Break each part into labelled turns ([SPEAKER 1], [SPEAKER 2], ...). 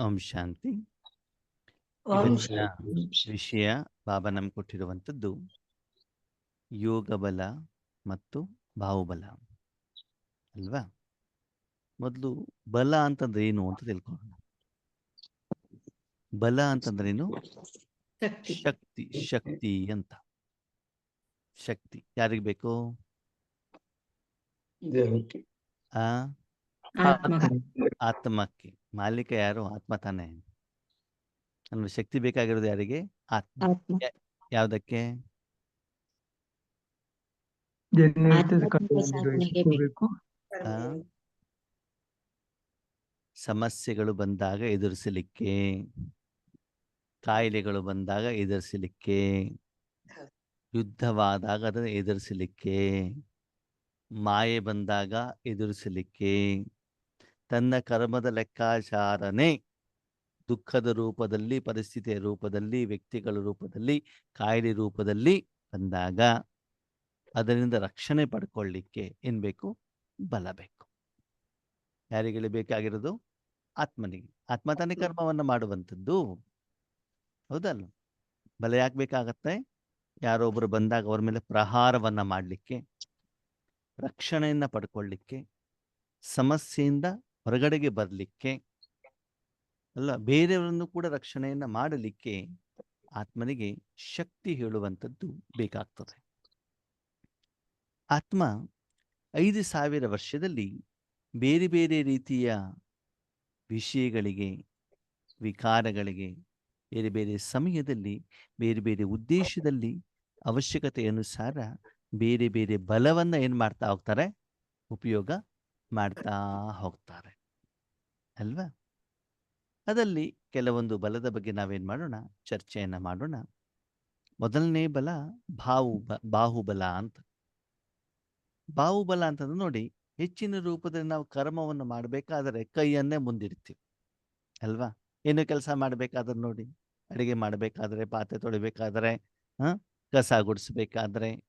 [SPEAKER 1] ಓಂ ಶಾಂತಿ. ವಿಷಯ ಬಾಬಾ ನಮ್ ಕೊಟ್ಟಿರುವಂತದ್ದು ಯೋಗ ಬಲ ಮತ್ತು ಬಾಹುಬಲ. ಅಲ್ವಾ? ಮೊದಲು ಬಲ ಅಂತಂದ್ರೆ ಏನು ಅಂತ ತಿಳ್ಕೊಳ್ಳೋಣ. ಬಲ ಅಂತಂದ್ರೇನು?
[SPEAKER 2] ಶಕ್ತಿ.
[SPEAKER 1] ಶಕ್ತಿ ಅಂತ. ಶಕ್ತಿ. ಯಾರಿಗ್ ಬೇಕು? ಆ?
[SPEAKER 2] ಆತ್ಮ
[SPEAKER 1] ಆತ್ಮಕ್ಕೆ. ಮಾಲೀಕ ಯಾರು? ಆತ್ಮ ತಾನೇ. ನಮ್ಗೆ ಶಕ್ತಿ ಬೇಕಾಗಿರೋದು ಯಾರಿಗೆ? ಆತ್ಮ. ಯಾವ್ದಕ್ಕೆ? ಸಮಸ್ಯೆಗಳು ಬಂದಾಗ ಎದುರಿಸಲಿಕ್ಕೆ. ಕಾಯಿಲೆಗಳು ಬಂದಾಗ ಎದುರಿಸಲಿಕ್ಕೆ. ಯುದ್ಧವಾದಾಗ ಅದನ್ನು ಎದುರಿಸಲಿಕ್ಕೆ. ಮಾಯೆ ಬಂದಾಗ ಎದುರಿಸಲಿಕ್ಕೆ. ತನ್ನ ಕರ್ಮದ ಲೆಕ್ಕಾಚಾರನೇ ದುಃಖದ ರೂಪದಲ್ಲಿ ಪರಿಸ್ಥಿತಿಯ ರೂಪದಲ್ಲಿ ವ್ಯಕ್ತಿಗಳ ರೂಪದಲ್ಲಿ ಕಾಯಿಲೆ ರೂಪದಲ್ಲಿ ಬಂದಾಗ ಅದರಿಂದ ರಕ್ಷಣೆ ಪಡ್ಕೊಳ್ಳಿಕ್ಕೆ ಏನ್ ಬೇಕು ಬಲ ಬೇಕು. ಯಾರಿಗೆ ಬೇಕಾಗಿರೋದು ಆತ್ಮನಿಗೆ. ಆತ್ಮ ತಾನೇ ಕರ್ಮವನ್ನ ಮಾಡುವಂಥದ್ದು. ಹೌದಲ್ಲ? ಬಲ ಯಾಕೆ ಬೇಕಾಗತ್ತೆ? ಯಾರೊಬ್ಬರು ಒಬ್ರು ಬಂದಾಗ ಅವ್ರ ಮೇಲೆ ಪ್ರಹಾರವನ್ನ ಮಾಡಲಿಕ್ಕೆ ರಕ್ಷಣೆಯನ್ನ ಪಡ್ಕೊಳ್ಳಿಕ್ಕೆ ಸಮಸ್ಯೆಯಿಂದ ಹೊರಗಡೆಗೆ ಬರಲಿಕ್ಕೆ ಅಲ್ಲ, ಬೇರೆಯವರನ್ನು ಕೂಡ ರಕ್ಷಣೆಯನ್ನ ಮಾಡಲಿಕ್ಕೆ ಆತ್ಮನಿಗೆ ಶಕ್ತಿ ಹೇಳುವಂಥದ್ದು ಬೇಕಾಗ್ತದೆ. ಆತ್ಮ ಐದು ಸಾವಿರ ವರ್ಷದಲ್ಲಿ ಬೇರೆ ಬೇರೆ ರೀತಿಯ ವಿಷಯಗಳಿಗೆ, ವಿಕಾರಗಳಿಗೆ, ಬೇರೆ ಬೇರೆ ಸಮಯದಲ್ಲಿ, ಬೇರೆ ಬೇರೆ ಉದ್ದೇಶದಲ್ಲಿ ಅವಶ್ಯಕತೆ ಅನುಸಾರ ಬೇರೆ ಬೇರೆ ಬಲವನ್ನು ಏನು ಮಾಡ್ತಾ ಹೋಗ್ತಾರೆ? ಉಪಯೋಗ ಮಾಡ್ತಾ ಹೋಗ್ತಾರೆ. ಅಲ್ವಾ? ಅದರಲ್ಲಿ ಕೆಲವೊಂದು ಬಲದ ಬಗ್ಗೆ ನಾವೇನ್ ಮಾಡೋಣ? ಚರ್ಚೆಯನ್ನ ಮಾಡೋಣ. ಮೊದಲನೇ ಬಲ ಬಾಹು ಬಾಹುಬಲ ಅಂತ. ಬಾಹುಬಲ ಅಂತಂದ್ರೆ ನೋಡಿ, ಹೆಚ್ಚಿನ ರೂಪದಲ್ಲಿ ನಾವು ಕರ್ಮವನ್ನು ಮಾಡಬೇಕಾದರೆ ಕೈಯನ್ನೇ ಮುಂದಿಡ್ತೀವಿ. ಅಲ್ವಾ? ಏನು ಕೆಲಸ ಮಾಡಬೇಕಾದ್ರೆ ನೋಡಿ, ಅಡಿಗೆ ಮಾಡಬೇಕಾದ್ರೆ, ಪಾತ್ರೆ ತೊಳಿಬೇಕಾದ್ರೆ, ಹ, ಕಸ ಗುಡಿಸ್ಬೇಕಾದ್ರೆ,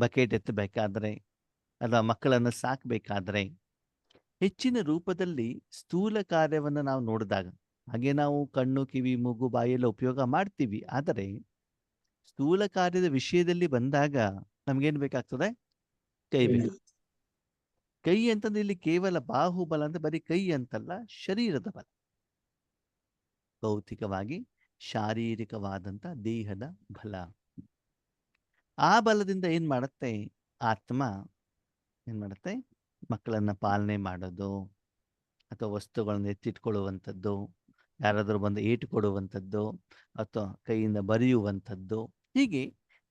[SPEAKER 1] ಬಕೆಟ್ ಎತ್ತಬೇಕಾದ್ರೆ, ಅಥವಾ ಮಕ್ಕಳನ್ನು ಸಾಕಬೇಕಾದ್ರೆ ಹೆಚ್ಚಿನ ರೂಪದಲ್ಲಿ ಸ್ಥೂಲ ಕಾರ್ಯವನ್ನು ನಾವು ನೋಡಿದಾಗ ಹಾಗೆ ನಾವು ಕಣ್ಣು ಕಿವಿ ಮೂಗು ಬಾಯೆಲ್ಲ ಉಪಯೋಗ ಮಾಡ್ತೀವಿ. ಆದರೆ ಸ್ಥೂಲ ಕಾರ್ಯದ ವಿಷಯದಲ್ಲಿ ಬಂದಾಗ ನಮ್ಗೇನ್ ಬೇಕಾಗ್ತದೆ? ಕೈ ಬೇಕು. ಕೈ ಅಂತಂದ್ರೆ ಇಲ್ಲಿ ಕೇವಲ ಬಾಹುಬಲ ಅಂತ ಬರೀ ಕೈ ಅಂತಲ್ಲ ಶರೀರದ ಬಲ. ಭೌತಿಕವಾಗಿ ಶಾರೀರಿಕವಾದಂತ ದೇಹದ ಬಲ. ಆ ಬಲದಿಂದ ಏನ್ ಮಾಡತ್ತೆ? ಆತ್ಮ ಏನ್ ಮಾಡುತ್ತೆ? ಮಕ್ಕಳನ್ನ ಪಾಲನೆ ಮಾಡೋದು ಅಥವಾ ವಸ್ತುಗಳನ್ನ ಎತ್ತಿಟ್ಕೊಳ್ಳುವಂಥದ್ದು ಯಾರಾದರೂ ಬಂದು ಏಟು ಕೊಡುವಂಥದ್ದು ಅಥವಾ ಕೈಯಿಂದ ಬರೆಯುವಂಥದ್ದು ಹೀಗೆ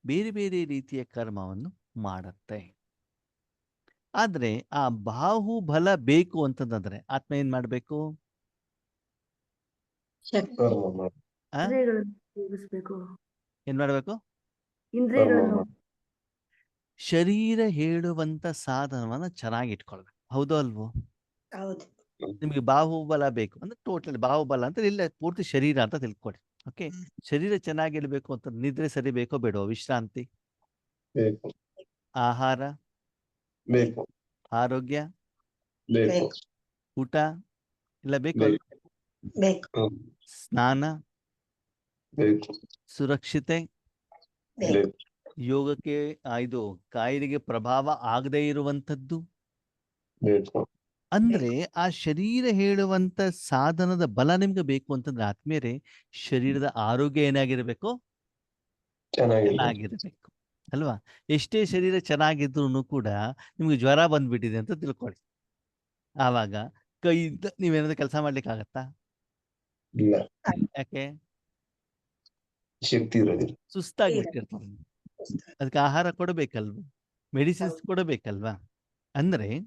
[SPEAKER 1] ಬೇರೆ ಬೇರೆ ರೀತಿಯ ಕರ್ಮವನ್ನು ಮಾಡುತ್ತೆ. ಆದರೆ ಆ ಬಾಹುಬಲ ಬೇಕು ಅಂತಂದ್ರೆ ಆತ್ಮ ಏನ್ ಮಾಡಬೇಕು? ಏನ್ ಮಾಡಬೇಕು?
[SPEAKER 3] ಇಂದ್ರಿಯಗಳನ್ನು
[SPEAKER 1] ಶರೀರ ಹೇಳುವಂತ ಸಾಧನವನ್ನ ಚೆನ್ನಾಗಿ ಇಟ್ಕೊಳ್ಬೇಕು. ಹೌದು ಅಲ್ವೋ? ನಿಮ್ಗೆ ಬಾಹುಬಲ ಬೇಕು ಅಂದ್ರೆ ಟೋಟಲ್ ಬಾಹುಬಲ ಅಂತ ಇಲ್ಲ ಪೂರ್ತಿ ಶರೀರ ಅಂತ ತಿಳ್ಕೊಡಿ ಓಕೆ ಶರೀರ ಚೆನ್ನಾಗಿರ್ಬೇಕು ಅಂತ ನಿದ್ರೆ ಸರಿ ಬೇಕೋ ಬೇಡೋ ವಿಶ್ರಾಂತಿ? ಆಹಾರ?
[SPEAKER 4] ಬೇಕು.
[SPEAKER 1] ಆರೋಗ್ಯ? ಊಟ? ಇಲ್ಲ ಬೇಕು. ಸ್ನಾನ? ಸುರಕ್ಷತೆ? ಯೋಗಕ್ಕೆ ಇದು ಕಾಯಿಲೆಗೆ ಪ್ರಭಾವ ಆಗದೇ ಇರುವಂತದ್ದು ಅಂದ್ರೆ ಆ ಶರೀರ ಹೇಳುವಂತ ಸಾಧನದ ಬಲ ನಿಮ್ಗೆ ಬೇಕು ಅಂತಂದ್ರೆ ಆದ್ಮೇಲೆ ಶರೀರದ ಆರೋಗ್ಯ ಏನಾಗಿರ್ಬೇಕು? ಚೆನ್ನಾಗಿರ್ಬೇಕು. ಅಲ್ವಾ? ಎಷ್ಟೇ ಶರೀರ ಚೆನ್ನಾಗಿದ್ರು ಕೂಡ ನಿಮ್ಗೆ ಜ್ವರ ಬಂದ್ಬಿಟ್ಟಿದೆ ಅಂತ ತಿಳ್ಕೊಳ್ಳಿ. ಆವಾಗ ಕೈಯಿಂದ ನೀವೇನಾದ್ರು ಕೆಲಸ ಮಾಡ್ಲಿಕ್ಕೆ ಆಗತ್ತಾ? ಯಾಕೆ?
[SPEAKER 4] ಶಕ್ತಿ ಇರೋದಿಲ್ಲ.
[SPEAKER 1] ಅದಕ್ಕೆ ಆಹಾರ ಕೊಡಬೇಕಲ್ವ? ಮೆಡಿಸಿನ್ಸ್ ಕೊಡಬೇಕಲ್ವಾ? ಅಂದ್ರೆ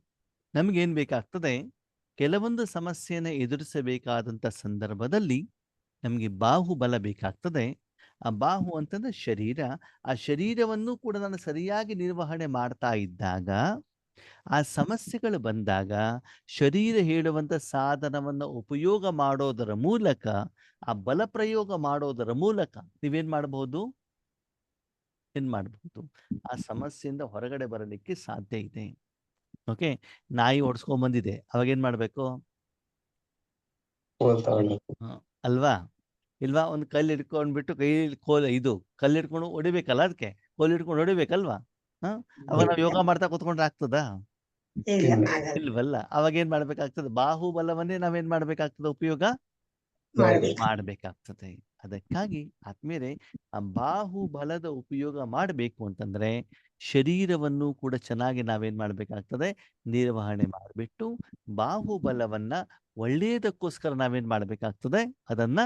[SPEAKER 1] ನಮ್ಗೇನ್ ಬೇಕಾಗ್ತದೆ? ಕೆಲವೊಂದು ಸಮಸ್ಯೆನ ಎದುರಿಸಬೇಕಾದಂತ ಸಂದರ್ಭದಲ್ಲಿ ನಮಗೆ ಬಾಹುಬಲ ಬೇಕಾಗ್ತದೆ. ಆ ಬಾಹು ಅಂತಂದ್ರೆ ಶರೀರ. ಆ ಶರೀರವನ್ನು ಕೂಡ ನಾನು ಸರಿಯಾಗಿ ನಿರ್ವಹಣೆ ಮಾಡ್ತಾ ಇದ್ದಾಗ ಆ ಸಮಸ್ಯೆಗಳು ಬಂದಾಗ ಶರೀರ ಹೇಳುವಂತ ಸಾಧನವನ್ನ ಉಪಯೋಗ ಮಾಡೋದರ ಮೂಲಕ ಆ ಬಲ ಪ್ರಯೋಗ ಮಾಡೋದರ ಮೂಲಕ ನೀವೇನ್ ಮಾಡಬಹುದು? ಏನ್ ಮಾಡಬಹುದು? ಆ ಸಮಸ್ಯೆಯಿಂದ ಹೊರಗಡೆ ಬರಲಿಕ್ಕೆ ಸಾಧ್ಯ ಇದೆ. ಓಕೆ ನಾಯಿ ಓಡಿಸ್ಕೊಂಡ್ ಬಂದಿದೆ. ಅವಾಗ ಏನ್ ಮಾಡ್ಬೇಕು? ಅಲ್ವಾ? ಇಲ್ವಾ? ಒಂದು ಕಲ್ಲು ಹಿಡ್ಕೊಂಡ್ಬಿಟ್ಟು ಕೈ ಕೋಲ್ ಇದು ಕಲ್ಲು ಹಿಡ್ಕೊಂಡು ಹೊಡಿಬೇಕಲ್ಲ ಅದಕ್ಕೆ ಕೋಲ್ ಹಿಡ್ಕೊಂಡು ಹೊಡಿಬೇಕಲ್ವಾ? ಹಾ ಅವಾಗ ನಾವು ಯೋಗ ಮಾಡ್ತಾ ಕೂತ್ಕೊಂಡ್ರೆ ಆಗ್ತದ? ಇಲ್ವಲ್ಲ? ಅವಾಗ ಏನ್ ಮಾಡ್ಬೇಕಾಗ್ತದೆ? ಬಾಹುಬಲವನ್ನೇ ನಾವೇನ್ ಮಾಡ್ಬೇಕಾಗ್ತದೆ ಉಪಯೋಗ?
[SPEAKER 2] ಮಾಡ್ಬೇಕು.
[SPEAKER 1] ಮಾಡ್ಬೇಕಾಗ್ತದೆ. ಅದಕ್ಕಾಗಿ ಆದ್ಮೇಲೆ ಆ ಬಾಹುಬಲದ ಉಪಯೋಗ ಮಾಡಬೇಕು ಅಂತಂದ್ರೆ ಶರೀರವನ್ನು ಕೂಡ ಚೆನ್ನಾಗಿ ನಾವೇನ್ ಮಾಡ್ಬೇಕಾಗ್ತದೆ ನಿರ್ವಹಣೆ ಮಾಡಿಬಿಟ್ಟು ಬಾಹುಬಲವನ್ನ ಒಳ್ಳೆಯದಕ್ಕೋಸ್ಕರ ನಾವೇನ್ ಮಾಡ್ಬೇಕಾಗ್ತದೆ ಅದನ್ನ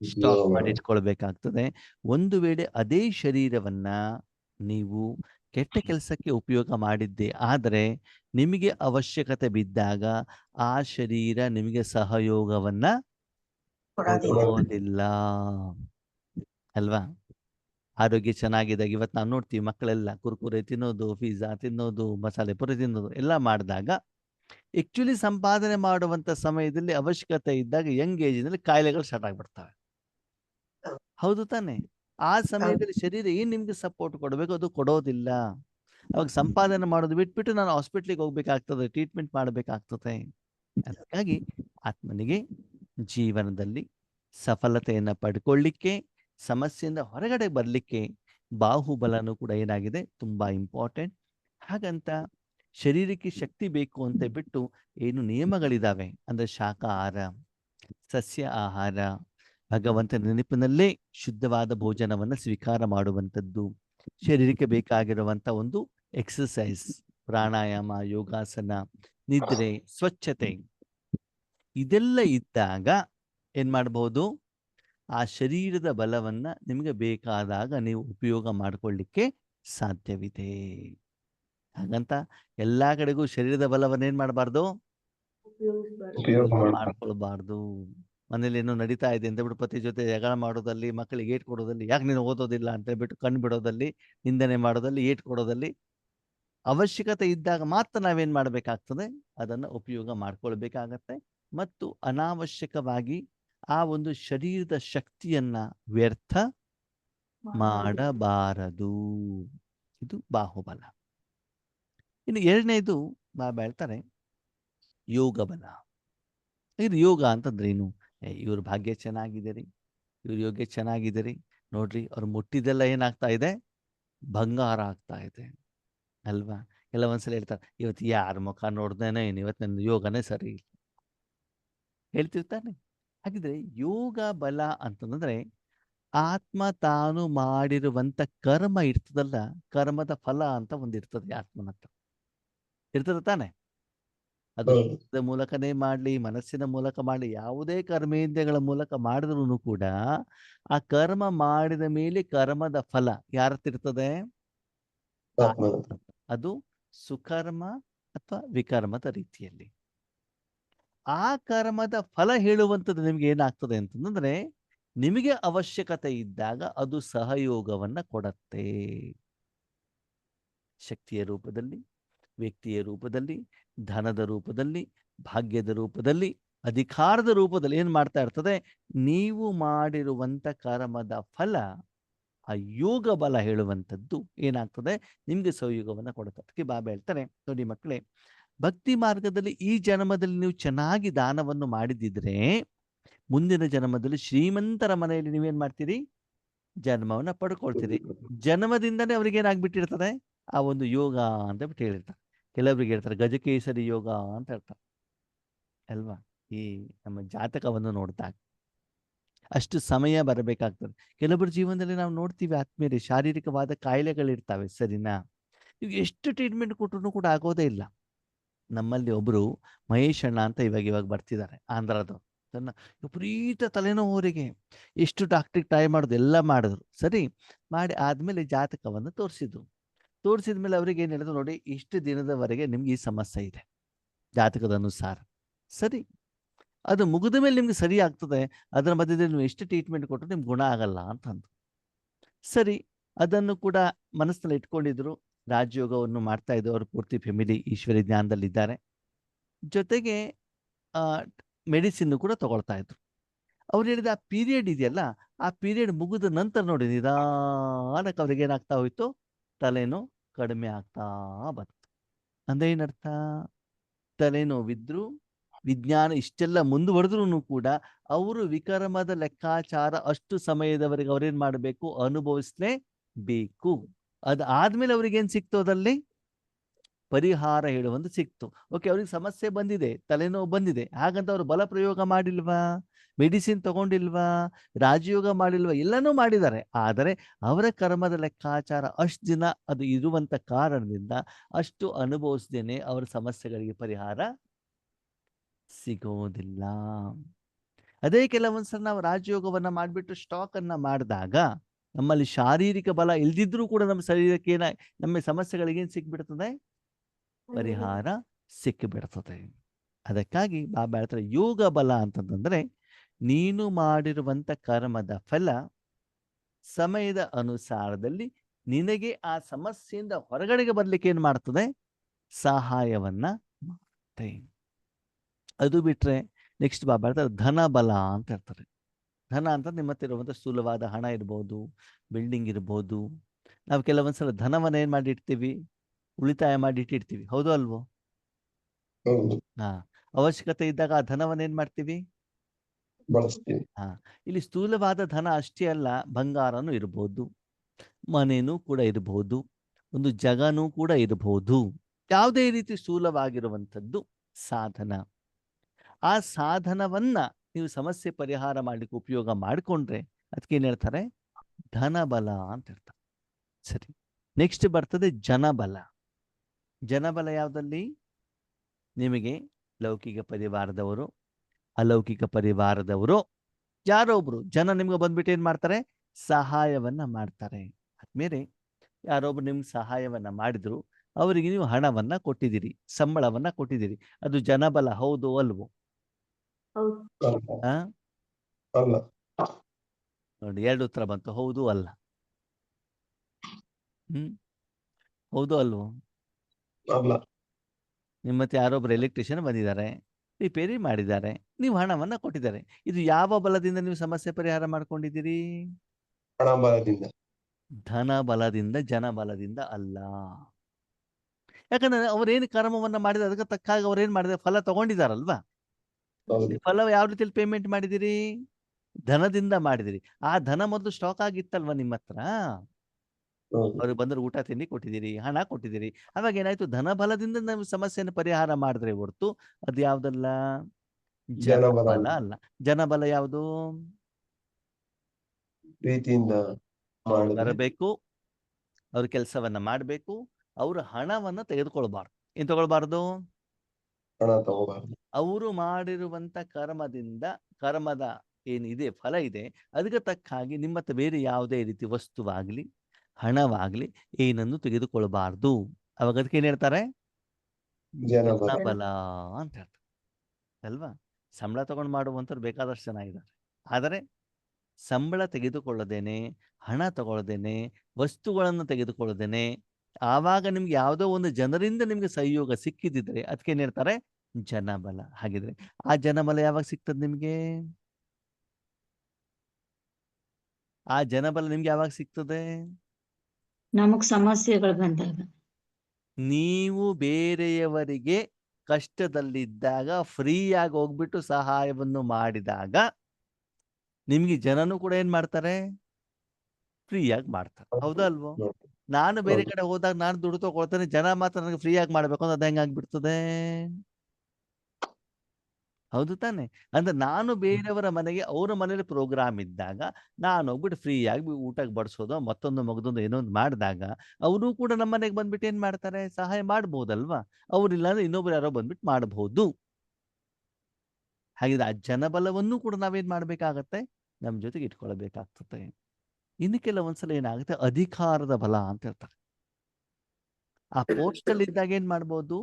[SPEAKER 1] ಸ್ಟಾಕ್ ಮಾಡಿಟ್ಕೊಳ್ಬೇಕಾಗ್ತದೆ. ಒಂದು ವೇಳೆ ಅದೇ ಶರೀರವನ್ನ ನೀವು ಕೆಟ್ಟ ಕೆಲಸಕ್ಕೆ ಉಪಯೋಗ ಮಾಡಿದ್ದೆ ಆದರೆ ನಿಮಗೆ ಅವಶ್ಯಕತೆ ಬಿದ್ದಾಗ ಆ ಶರೀರ ನಿಮಗೆ ಸಹಯೋಗವನ್ನ
[SPEAKER 2] ಕೊಡೋದಿಲ್ಲ
[SPEAKER 1] ಅಲ್ವಾ? ಆರೋಗ್ಯ ಚೆನ್ನಾಗಿದ್ದಾಗ ಇವತ್ತು ನಾವು ನೋಡ್ತೀವಿ ಮಕ್ಕಳೆಲ್ಲ ಕುರ್ಕುರೆ ತಿನ್ನೋದು ಪಿಜ್ಜಾ ತಿನ್ನೋದು ಮಸಾಲೆ ಪುರಿ ತಿನ್ನೋದು ಎಲ್ಲ ಮಾಡಿದಾಗ ಆಕ್ಚುಲಿ ಸಂಪಾದನೆ ಮಾಡುವಂತ ಸಮಯದಲ್ಲಿ ಅವಶ್ಯಕತೆ ಇದ್ದಾಗ ಯಂಗ್ ಏಜ್ನಲ್ಲಿ ಕಾಯಿಲೆಗಳು ಸ್ಟಾರ್ಟ್ ಆಗ್ಬಿಡ್ತವೆ. ಹೌದು ತಾನೆ? ಆ ಸಮಯದಲ್ಲಿ ಶರೀರ ಏನ್ ನಿಮ್ಗೆ ಸಪೋರ್ಟ್ ಕೊಡಬೇಕು ಅದು ಕೊಡೋದಿಲ್ಲ. ಅವಾಗ ಸಂಪಾದನೆ ಮಾಡೋದು ಬಿಟ್ಬಿಟ್ಟು ನಾನು ಹಾಸ್ಪಿಟ್ಲಿಗೆ ಹೋಗ್ಬೇಕಾಗ್ತದೆ ಟ್ರೀಟ್ಮೆಂಟ್ ಮಾಡಬೇಕಾಗ್ತದೆ. ಅದಕ್ಕಾಗಿ ಆತ್ಮನಿಗೆ ಜೀವನದಲ್ಲಿ ಸಫಲತೆಯನ್ನು ಪಡ್ಕೊಳ್ಳಿಕ್ಕೆ, ಸಮಸ್ಯೆಯಿಂದ ಹೊರಗಡೆ ಬರಲಿಕ್ಕೆ ಬಾಹುಬಲನೂ ಕೂಡ ಏನಾಗಿದೆ, ತುಂಬ ಇಂಪಾರ್ಟೆಂಟ್ ಹಾಗಂತ ಶರೀರಕ್ಕೆ ಶಕ್ತಿ ಬೇಕು ಅಂತ ಬಿಟ್ಟು ಏನು ನಿಯಮಗಳಿದಾವೆ? ಅಂದರೆ ಶಾಖಾಹಾರ, ಸಸ್ಯ ಆಹಾರ, ಭಗವಂತನ ನೆನಪಿನಲ್ಲೇ ಶುದ್ಧವಾದ ಭೋಜನವನ್ನು ಸ್ವೀಕಾರ ಮಾಡುವಂಥದ್ದು, ಶರೀರಕ್ಕೆ ಬೇಕಾಗಿರುವಂಥ ಒಂದು ಎಕ್ಸಸೈಸ್ ಪ್ರಾಣಾಯಾಮ, ಯೋಗಾಸನ, ನಿದ್ರೆ, ಸ್ವಚ್ಛತೆ. ಇದೆಲ್ಲ ಇದ್ದಾಗ ಏನ್ ಮಾಡಬಹುದು ಆ ಶರೀರದ ಬಲವನ್ನ ನಿಮಗೆ ಬೇಕಾದಾಗ ನೀವು ಉಪಯೋಗ ಮಾಡಿಕೊಳ್ಳಿಕ್ಕೆ ಸಾಧ್ಯವಿದೆ. ಹಾಗಂತ ಎಲ್ಲಾ ಕಡೆಗೂ ಶರೀರದ ಬಲವನ್ನ ಏನ್ ಮಾಡಬಾರ್ದು. ಮಾಡ್ಕೊಳ್ಬಾರ್ದು. ಮನೇಲಿ ಏನೋ ನಡೀತಾ ಇದೆ ಅಂತ ಬಿಟ್ಟು ಪತಿ ಜೊತೆ ಜಗಳ ಮಾಡೋದಲ್ಲಿ ಮಕ್ಕಳಿಗೆ ಏಟ್ ಕೊಡೋದಲ್ಲಿ ಯಾಕೆ ನೀನು ಓದೋದಿಲ್ಲ ಅಂತ ಹೇಳ್ಬಿಟ್ಟು ಕಣ್ ಬಿಡೋದಲ್ಲಿ ನಿಂದನೆ ಮಾಡೋದಲ್ಲಿ ಏಟ್ ಕೊಡೋದಲ್ಲಿ ಅವಶ್ಯಕತೆ ಇದ್ದಾಗ ಮಾತ್ರ ನಾವೇನ್ ಮಾಡ್ಬೇಕಾಗ್ತದೆ? ಅದನ್ನ ಉಪಯೋಗ ಮಾಡ್ಕೊಳ್ಬೇಕಾಗತ್ತೆ. ಮತ್ತು ಅನಾವಶ್ಯಕವಾಗಿ ಆ ಒಂದು ಶರೀರದ ಶಕ್ತಿಯನ್ನ ವ್ಯರ್ಥ ಮಾಡಬಾರದು. ಇದು ಬಾಹುಬಲ. ಇನ್ನು ಎರಡನೇದು ಬಾಬಾ ಹೇಳ್ತಾರೆ ಯೋಗ ಬಲ ಇದು ಯೋಗ ಅಂತಂದ್ರೆ ಏನು? ಏ, ಇವ್ರ ಭಾಗ್ಯ ಚೆನ್ನಾಗಿದೆ ರೀ. ಇವ್ರ ಯೋಗ್ಯ ಚೆನ್ನಾಗಿದೆ ರೀ. ನೋಡ್ರಿ ಅವ್ರು ಮುಟ್ಟಿದೆಲ್ಲ ಏನಾಗ್ತಾ ಇದೆ? ಬಂಗಾರ ಆಗ್ತಾ ಇದೆ. ಅಲ್ವಾ? ಎಲ್ಲ ಒಂದ್ಸಲ ಹೇಳ್ತಾರೆ ಇವತ್ತು ಯಾರ ಮುಖ ನೋಡ್ದೇನೆ? ಏನು ಇವತ್ತು ನನ್ನ ಯೋಗನೇ ಸರಿ ಇಲ್ಲ. ಹೇಳ್ತಿರ್ತಾನೆ. ಹಾಗಿದ್ರೆ ಯೋಗ ಬಲ ಅಂತಂದ್ರೆ ಆತ್ಮ ತಾನು ಮಾಡಿರುವಂತ ಕರ್ಮ ಇರ್ತದಲ್ಲ ಕರ್ಮದ ಫಲ ಅಂತ ಒಂದಿರ್ತದೆ ಆತ್ಮನ ಹತ್ರ. ಇರ್ತದೆ ತಾನೆ? ಅದು ಮೂಲಕನೇ ಮಾಡ್ಲಿ ಮನಸ್ಸಿನ ಮೂಲಕ ಮಾಡ್ಲಿ ಯಾವುದೇ ಕರ್ಮೇಂದ್ರಗಳ ಮೂಲಕ ಮಾಡಿದ್ರು ಕೂಡ ಆ ಕರ್ಮ ಮಾಡಿದ ಮೇಲೆ ಕರ್ಮದ ಫಲ ಯಾರ ಹತ್ರ ಇರ್ತದೆ?
[SPEAKER 4] ಆತ್ಮದ
[SPEAKER 1] ಆತ್ಮನ ಹತ್ರ. ಅದು ಸುಕರ್ಮ ಅಥವಾ ವಿಕರ್ಮದ ರೀತಿಯಲ್ಲಿ. ಆ ಕರ್ಮದ ಫಲ ಹೇಳುವಂಥದ್ದು ನಿಮ್ಗೆ ಏನಾಗ್ತದೆ ಅಂತಂದ್ರೆ, ನಿಮಗೆ ಅವಶ್ಯಕತೆ ಇದ್ದಾಗ ಅದು ಸಹಯೋಗವನ್ನ ಕೊಡತ್ತೆ. ಶಕ್ತಿಯ ರೂಪದಲ್ಲಿ, ವ್ಯಕ್ತಿಯ ರೂಪದಲ್ಲಿ, ಧನದ ರೂಪದಲ್ಲಿ, ಭಾಗ್ಯದ ರೂಪದಲ್ಲಿ, ಅಧಿಕಾರದ ರೂಪದಲ್ಲಿ ಏನ್ ಮಾಡ್ತಾ ಇರ್ತದೆ, ನೀವು ಮಾಡಿರುವಂತ ಕರ್ಮದ ಫಲ, ಆ ಯೋಗ ಬಲ ಹೇಳುವಂಥದ್ದು ಏನಾಗ್ತದೆ, ನಿಮ್ಗೆ ಸಹಯೋಗವನ್ನ ಕೊಡುತ್ತೆ. ಅದಕ್ಕೆ ಬಾಬಾ ಹೇಳ್ತಾರೆ, ನೋಡಿ ಮಕ್ಕಳೇ ಭಕ್ತಿ ಮಾರ್ಗದಲ್ಲಿ ಈ ಜನ್ಮದಲ್ಲಿ ನೀವು ಚೆನ್ನಾಗಿ ದಾನವನ್ನು ಮಾಡಿದಿದ್ರೆ ಮುಂದಿನ ಜನ್ಮದಲ್ಲಿ ಶ್ರೀಮಂತರ ಮನೆಯಲ್ಲಿ ನೀವೇನ್ ಮಾಡ್ತೀರಿ? ಜನ್ಮವನ್ನ ಪಡ್ಕೊಳ್ತೀರಿ. ಜನ್ಮದಿಂದನೇ ಅವ್ರಿಗೆ ಏನಾಗ್ಬಿಟ್ಟಿರ್ತದೆ ಆ ಒಂದು ಯೋಗ ಅಂತ ಬಿಟ್ಟು ಹೇಳಿರ್ತಾರೆ. ಕೆಲವರಿಗೆ ಹೇಳ್ತಾರೆ ಗಜಕೇಸರಿ ಯೋಗ ಅಂತ ಹೇಳ್ತಾರೆ. ಅಲ್ವಾ? ಈ ನಮ್ಮ ಜಾತಕವನ್ನು ನೋಡಿದಾಗ ಅಷ್ಟು ಸಮಯ ಬರಬೇಕಾಗ್ತದೆ. ಕೆಲವರ ಜೀವನದಲ್ಲಿ ನಾವು ನೋಡ್ತೀವಿ ಆತ್ಮೀಯರೇ ಶಾರೀರಿಕವಾದ ಕಾಯಿಲೆಗಳಿರ್ತಾವೆ ಸರಿನಾ? ಈಗ ಎಷ್ಟು ಟ್ರೀಟ್ಮೆಂಟ್ ಕೊಟ್ಟರು ಕೂಡ ಆಗೋದೇ ಇಲ್ಲ. ನಮ್ಮಲ್ಲಿ ಒಬ್ರು ಮಹೇಶ್ ಅಣ್ಣ ಅಂತ ಇವಾಗ ಇವಾಗ ಬರ್ತಿದ್ದಾರೆ ಆಂಧ್ರದವ್ರು ತನ್ನ ವಿಪರೀತ ತಲೆನೋವರಿಗೆ ಎಷ್ಟು ಡಾಕ್ಟ್ರಿಗೆ ಟ್ರೈ ಮಾಡೋದು ಎಲ್ಲ ಮಾಡಿದ್ರು. ಸರಿ, ಮಾಡಿ ಆದ್ಮೇಲೆ ಜಾತಕವನ್ನು ತೋರಿಸಿದ್ರು. ತೋರಿಸಿದ ಮೇಲೆ ಅವ್ರಿಗೆ ಏನು ಹೇಳಿದ್ರು ನೋಡಿ, ಇಷ್ಟು ದಿನದವರೆಗೆ ನಿಮ್ಗೆ ಈ ಸಮಸ್ಯೆ ಇದೆ, ಜಾತಕದ ಅನುಸಾರ. ಸರಿ, ಅದು ಮುಗಿದ ಮೇಲೆ ನಿಮ್ಗೆ ಸರಿ ಆಗ್ತದೆ, ಅದರ ಮಧ್ಯದಲ್ಲಿ ನೀವು ಎಷ್ಟು ಟ್ರೀಟ್ಮೆಂಟ್ ಕೊಟ್ಟರು ನಿಮ್ಗೆ ಗುಣ ಆಗಲ್ಲ ಅಂತ ಅಂದ್ರು ಸರಿ, ಅದನ್ನು ಕೂಡ ಮನಸ್ಸಿನಲ್ಲಿ ಇಟ್ಕೊಂಡಿದ್ರು. ರಾಜಯೋಗವನ್ನು ಮಾಡ್ತಾ ಇದ್ರು ಅವ್ರ ಪೂರ್ತಿ ಫ್ಯಾಮಿಲಿ ಈಶ್ವರಿ ಜ್ಞಾನದಲ್ಲಿದ್ದಾರೆ. ಜೊತೆಗೆ ಮೆಡಿಸಿನ್ ಕೂಡ ತಗೊಳ್ತಾ ಇದ್ರು. ಅವ್ರು ಹೇಳಿದ ಆ ಪೀರಿಯಡ್ ಇದೆಯಲ್ಲ, ಆ ಪೀರಿಯಡ್ ಮುಗಿದ ನಂತರ ನೋಡಿ ನಿಧಾನಕ್ಕೆ ಅವ್ರಿಗೆ ಏನಾಗ್ತಾ ಹೋಯ್ತು? ತಲೆನೋ ಕಡಿಮೆ ಆಗ್ತಾ ಬಂತು. ಅಂದ್ರೆ ಏನರ್ಥ? ತಲೆನೋವಿದ್ರು, ವಿಜ್ಞಾನ ಇಷ್ಟೆಲ್ಲ ಮುಂದುವರೆದ್ರೂ ಕೂಡ ಅವರು ವಿಕರ್ಮದ ಲೆಕ್ಕಾಚಾರ ಅಷ್ಟು ಸಮಯದವರೆಗೆ ಅವ್ರೇನ್ ಮಾಡಬೇಕು? ಅನುಭವಿಸ್ಲೇಬೇಕು ಅದ್ ಆದ್ಮೇಲೆ ಅವ್ರಿಗೆ ಏನ್ ಸಿಕ್ತು ಅದಲ್ಲಿ ಪರಿಹಾರ ಹೇಳುವಂತ ಸಿಕ್ತು. ಓಕೆ ಅವ್ರಿಗೆ ಸಮಸ್ಯೆ ಬಂದಿದೆ, ತಲೆನೋವು ಬಂದಿದೆ. ಹಾಗಂತ ಅವ್ರು ಬಲ ಪ್ರಯೋಗ ಮಾಡಿಲ್ವಾ? ಮೆಡಿಸಿನ್ ತಗೊಂಡಿಲ್ವಾ? ರಾಜಯೋಗ ಮಾಡಿಲ್ವಾ? ಎಲ್ಲನೂ ಮಾಡಿದ್ದಾರೆ. ಆದರೆ ಅವರ ಕರ್ಮದ ಲೆಕ್ಕಾಚಾರ ಅಷ್ಟು ದಿನ ಅದು ಇರುವಂತ ಕಾರಣದಿಂದ ಅಷ್ಟು ಅನುಭವಿಸ್ದೇನೆ ಅವರ ಸಮಸ್ಯೆಗಳಿಗೆ ಪರಿಹಾರ ಸಿಗೋದಿಲ್ಲ. ಅದೇ ಕೆಲವೊಂದ್ಸಲ ನಾವು ರಾಜಯೋಗವನ್ನ ಮಾಡಿಬಿಟ್ಟು ಸ್ಟಾಕ್ ಅನ್ನ ಮಾಡಿದಾಗ ನಮ್ಮಲ್ಲಿ ಶಾರೀರಿಕ ಬಲ ಇಲ್ದಿದ್ರೂ ಕೂಡ ನಮ್ಮ ಶರೀರಕ್ಕೆ ಏನ ನಮ್ಮ ಸಮಸ್ಯೆಗಳಿಗೆ ಏನ್ ಸಿಕ್ಬಿಡ್ತದೆ? ಪರಿಹಾರ ಸಿಕ್ಕಿಬಿಡ್ತದೆ. ಅದಕ್ಕಾಗಿ ಬಾಬಾ ಹೇಳ್ತಾರೆ ಯೋಗ ಬಲ ಅಂತಂದ್ರೆ ನೀನು ಮಾಡಿರುವಂತ ಕರ್ಮದ ಫಲ ಸಮಯದ ಅನುಸಾರದಲ್ಲಿ ನಿನಗೆ ಆ ಸಮಸ್ಯೆಯಿಂದ ಹೊರಗಡೆಗೆ ಬರ್ಲಿಕ್ಕೆ ಏನ್ ಮಾಡ್ತದೆ? ಸಹಾಯವನ್ನ ಮಾಡುತ್ತೆ ಅದು ಬಿಟ್ರೆ ನೆಕ್ಸ್ಟ್ ಬಾಬಾ ಹೇಳ್ತಾರೆ ಧನ ಬಲ ಅಂತ ಹೇಳ್ತಾರೆ. ಧನ ಅಂತ ನಿಮ್ಮ ಹತ್ರ ಇರುವಂತ ಸ್ಥೂಲವಾದ ಹಣ ಇರ್ಬೋದು ಬಿಲ್ಡಿಂಗ್ ಇರ್ಬೋದು. ನಾವು ಕೆಲವೊಂದ್ಸಲ ಧನವನ್ನ ಏನ್ ಮಾಡಿ ಇಡ್ತೀವಿ ಉಳಿತಾಯ ಮಾಡಿ ಇಟ್ಟಿರ್ತೀವಿ ಹೌದು ಅಲ್ವೋ? ಹಾ. ಅವಶ್ಯಕತೆ ಇದ್ದಾಗ ಆ ಧನವನ್ನ ಏನ್ ಮಾಡ್ತೀವಿ?
[SPEAKER 4] ಹಾ.
[SPEAKER 1] ಇಲ್ಲಿ ಸ್ಥೂಲವಾದ ಧನ ಅಷ್ಟೇ ಅಲ್ಲ ಬಂಗಾರನೂ ಇರಬಹುದು ಮನೆನೂ ಕೂಡ ಇರಬಹುದು ಒಂದು ಜಗನೂ ಕೂಡ ಇರಬಹುದು ಯಾವುದೇ ರೀತಿ ಸ್ಥೂಲವಾಗಿರುವಂಥದ್ದು ಸಾಧನ. ಆ ಸಾಧನವನ್ನ ನೀವು ಸಮಸ್ಯೆ ಪರಿಹಾರ ಮಾಡ್ಲಿಕ್ಕೆ ಉಪಯೋಗ ಮಾಡಿಕೊಂಡ್ರೆ ಅದಕ್ಕೆ ಏನು ಹೇಳ್ತಾರೆ? ಧನಬಲ ಅಂತ ಹೇಳ್ತಾರೆ. ಸರಿ. ನೆಕ್ಸ್ಟ್ ಬರ್ತದೆ ಜನಬಲ. ಜನಬಲ ಯಾವುದಲ್ಲಿ? ನಿಮಗೆ ಲೌಕಿಕ ಪರಿವಾರದವರು, ಅಲೌಕಿಕ ಪರಿವಾರದವರು ಯಾರೋ ಒಬ್ರು. ಜನ ನಿಮ್ಗೆ ಬಂದ್ಬಿಟ್ಟು ಏನ್ ಮಾಡ್ತಾರೆ? ಸಹಾಯವನ್ನ ಮಾಡ್ತಾರೆ. ಆದ್ಮೇಲೆ ಯಾರೊಬ್ರು ನಿಮ್ಗೆ ಸಹಾಯವನ್ನ ಮಾಡಿದ್ರು, ಅವರಿಗೆ ನೀವು ಹಣವನ್ನ ಕೊಟ್ಟಿದ್ದೀರಿ, ಸಂಬಳವನ್ನ ಕೊಟ್ಟಿದ್ದೀರಿ. ಅದು ಜನಬಲ ಹೌದು ಅಲ್ವೋ?
[SPEAKER 3] ಹೌದು.
[SPEAKER 4] ಅಲ್ಲ.
[SPEAKER 1] ನೋಡಿ ಎರಡು ಉತ್ತರ ಬಂತು. ಹೌದು ಅಲ್ಲ. ಹ್ಮ್. ಹೌದು ಅಲ್ವೋ?
[SPEAKER 4] ಅಲ್ಲ.
[SPEAKER 1] ನಿಮ್ಮ ಮತ್ತೆ ಯಾರೊಬ್ರು ಎಲೆಕ್ಟ್ರಿಷಿಯನ್ ಬಂದಿದ್ದಾರೆ ರಿಪೇರಿ ಮಾಡಿದ್ದಾರೆ ನೀವು ಹಣವನ್ನ ಕೊಟ್ಟಿದ್ದಾರೆ. ಇದು ಯಾವ ಬಲದಿಂದ ನೀವು ಸಮಸ್ಯೆ ಪರಿಹಾರ ಮಾಡ್ಕೊಂಡಿದ್ದೀರಿ?
[SPEAKER 4] ಹಣ ಬಲದಿಂದ
[SPEAKER 1] ಧನ ಬಲದಿಂದ ಜನ ಬಲದಿಂದ ಅಲ್ಲ. ಯಾಕಂದ್ರೆ ಅವ್ರೇನು ಕರ್ಮವನ್ನ ಮಾಡಿದ ಅದಕ್ಕೆ ತಕ್ಕಾಗ ಅವ್ರೇನ್ ಮಾಡಿದ ಫಲ ತಗೊಂಡಿದಾರಲ್ವಾ
[SPEAKER 4] ಹೌದು.
[SPEAKER 1] ಫಲ ಯಾವ ರೀತಿಯಲ್ಲಿ ಪೇಮೆಂಟ್ ಮಾಡಿದಿರಿ? ಧನದಿಂದ ಮಾಡಿದಿರಿ. ಆ ಧನ ಮೊದಲು ಸ್ಟಾಕ್ ಆಗಿತ್ತಲ್ವಾ ನಿಮ್ಮ ಹತ್ರ? ಅವ್ರಿಗೆ ಬಂದ್ರೆ ಊಟ ತಿಂಡಿ ಕೊಟ್ಟಿದ್ದೀರಿ ಹಣ ಕೊಟ್ಟಿದ್ದೀರಿ. ಅವಾಗ ಏನಾಯ್ತು? ಧನ ಬಲದಿಂದ ನಾವು ಸಮಸ್ಯೆಯನ್ನು ಪರಿಹಾರ ಮಾಡಿದ್ರೆ ಹೊರತು ಅದು ಯಾವ್ದಲ್ಲ?
[SPEAKER 4] ಜನಬಲ.
[SPEAKER 1] ಅಲ್ಲ. ಜನಬಲ ಯಾವುದು?
[SPEAKER 4] ಪ್ರೀತಿಯಿಂದ
[SPEAKER 1] ಬರಬೇಕು ಅವ್ರ ಕೆಲಸವನ್ನ ಮಾಡಬೇಕು ಅವ್ರ ಹಣವನ್ನ ತೆಗೆದುಕೊಳ್ಬಾರ್ದು. ಏನ್ ತಗೊಳ್ಬಾರ್ದು?
[SPEAKER 4] ಹಣ ತಗೋಬಾರ್ದು.
[SPEAKER 1] ಅವರು ಮಾಡಿರುವಂತ ಕರ್ಮದಿಂದ ಕರ್ಮದ ಏನಿದೆ ಫಲ ಇದೆ ಅದಕ್ಕೆ ತಕ್ಕ ಹಾಗೆ ನಿಮ್ಮ ಬೇರೆ ಯಾವುದೇ ರೀತಿ ವಸ್ತುವಾಗ್ಲಿ ಹಣವಾಗ್ಲಿ ಏನನ್ನು ತೆಗೆದುಕೊಳ್ಬಾರ್ದು. ಅವಾಗ ಅದಕ್ಕೆ ಏನ್ ಹೇಳ್ತಾರೆ? ಅಂತ ಹೇಳ್ತಾರೆ. ಅಲ್ವಾ? ಸಂಬಳ ತಗೊಂಡು ಮಾಡುವಂಥವ್ರು ಬೇಕಾದಷ್ಟು ಜನ ಇದ್ದಾರೆ. ಆದರೆ ಸಂಬಳ ತೆಗೆದುಕೊಳ್ಳದೇನೆ ಹಣ ತಗೊಳ್ಳದೇನೆ ವಸ್ತುಗಳನ್ನು ತೆಗೆದುಕೊಳ್ಳದೇನೆ ಆವಾಗ ನಿಮ್ಗೆ ಯಾವುದೋ ಒಂದು ಜನರಿಂದ ನಿಮ್ಗೆ ಸಹಯೋಗ ಸಿಕ್ಕಿದಿದ್ರೆ ಅದಕ್ಕೆ ಏನ್ ಹೇಳ್ತಾರೆ? ಜನಬಲ ಹಾಗಿದ್ರೆ ಆ ಜನಬಲ ಯಾವಾಗ ಸಿಗ್ತದೆ ನಿಮ್ಗೆ? ಆ ಜನಬಲ ನಿಮ್ಗೆ ಯಾವಾಗ ಸಿಗ್ತದೆ?
[SPEAKER 5] ನಮಗ್ ಸಮಸ್ಯೆಗಳು ಬಂದಾಗ.
[SPEAKER 1] ನೀವು ಬೇರೆಯವರಿಗೆ ಕಷ್ಟದಲ್ಲಿದ್ದಾಗ ಫ್ರೀಯಾಗಿ ಹೋಗ್ಬಿಟ್ಟು ಸಹಾಯವನ್ನು ಮಾಡಿದಾಗ ನಿಮ್ಗೆ ಜನನು ಕೂಡ ಏನ್ ಮಾಡ್ತಾರೆ? ಫ್ರೀಯಾಗಿ ಮಾಡ್ತಾರೆ. ಹೌದಾ ಅಲ್ವೋ? ನಾನು ಬೇರೆ ಕಡೆ ಹೋದಾಗ ನಾನು ದುಡ್ಡು ತಗೊಳ್ತೇನೆ ಜನ ಮಾತ್ರ ನನಗೆ ಫ್ರೀಯಾಗಿ ಮಾಡ್ಬೇಕು ಅಂದ್ರೆ ಅದು ಹೆಂಗಾಗ್ಬಿಡ್ತದೆ ಹೌದು ತಾನೆ. ಅಂದ್ರೆ ನಾನು ಬೇರೆಯವರ ಮನೆಗೆ ಅವರ ಮನೇಲಿ ಪ್ರೋಗ್ರಾಮ್ ಇದ್ದಾಗ ನಾನು ಹೋಗ್ಬಿಟ್ಟು ಫ್ರೀಯಾಗಿ ಊಟಕ್ಕೆ ಬಡಿಸೋದು ಮತ್ತೊಂದು ಮಗದೊಂದು ಏನೋ ಒಂದು ಮಾಡಿದಾಗ ಅವರು ಕೂಡ ನಮ್ಮ ಮನೆಗೆ ಬಂದ್ಬಿಟ್ಟು ಏನ್ ಮಾಡ್ತಾರೆ? ಸಹಾಯ ಮಾಡ್ಬೋದಲ್ವಾ? ಅವ್ರಿಲ್ಲ ಅಂದ್ರೆ ಇನ್ನೊಬ್ರು ಯಾರೋ ಬಂದ್ಬಿಟ್ಟು ಮಾಡಬಹುದು ಹಾಗಿದ್ರೆ ಆ ಜನಬಲವನ್ನು ಕೂಡ ನಾವೇನ್ ಮಾಡ್ಬೇಕಾಗತ್ತೆ? ನಮ್ ಜೊತೆಗೆ ಇಟ್ಕೊಳ್ಬೇಕಾಗ್ತದೆ ಇನ್ನು ಕೆಲವೊಂದ್ಸಲ ಏನಾಗುತ್ತೆ? ಅಧಿಕಾರದ ಬಲ ಅಂತ ಹೇಳ್ತಾರೆ ಆ ಪೋಸ್ಟ್ ಅಲ್ಲಿ ಇದ್ದಾಗ ಏನ್ ಮಾಡ್ಬೋದು?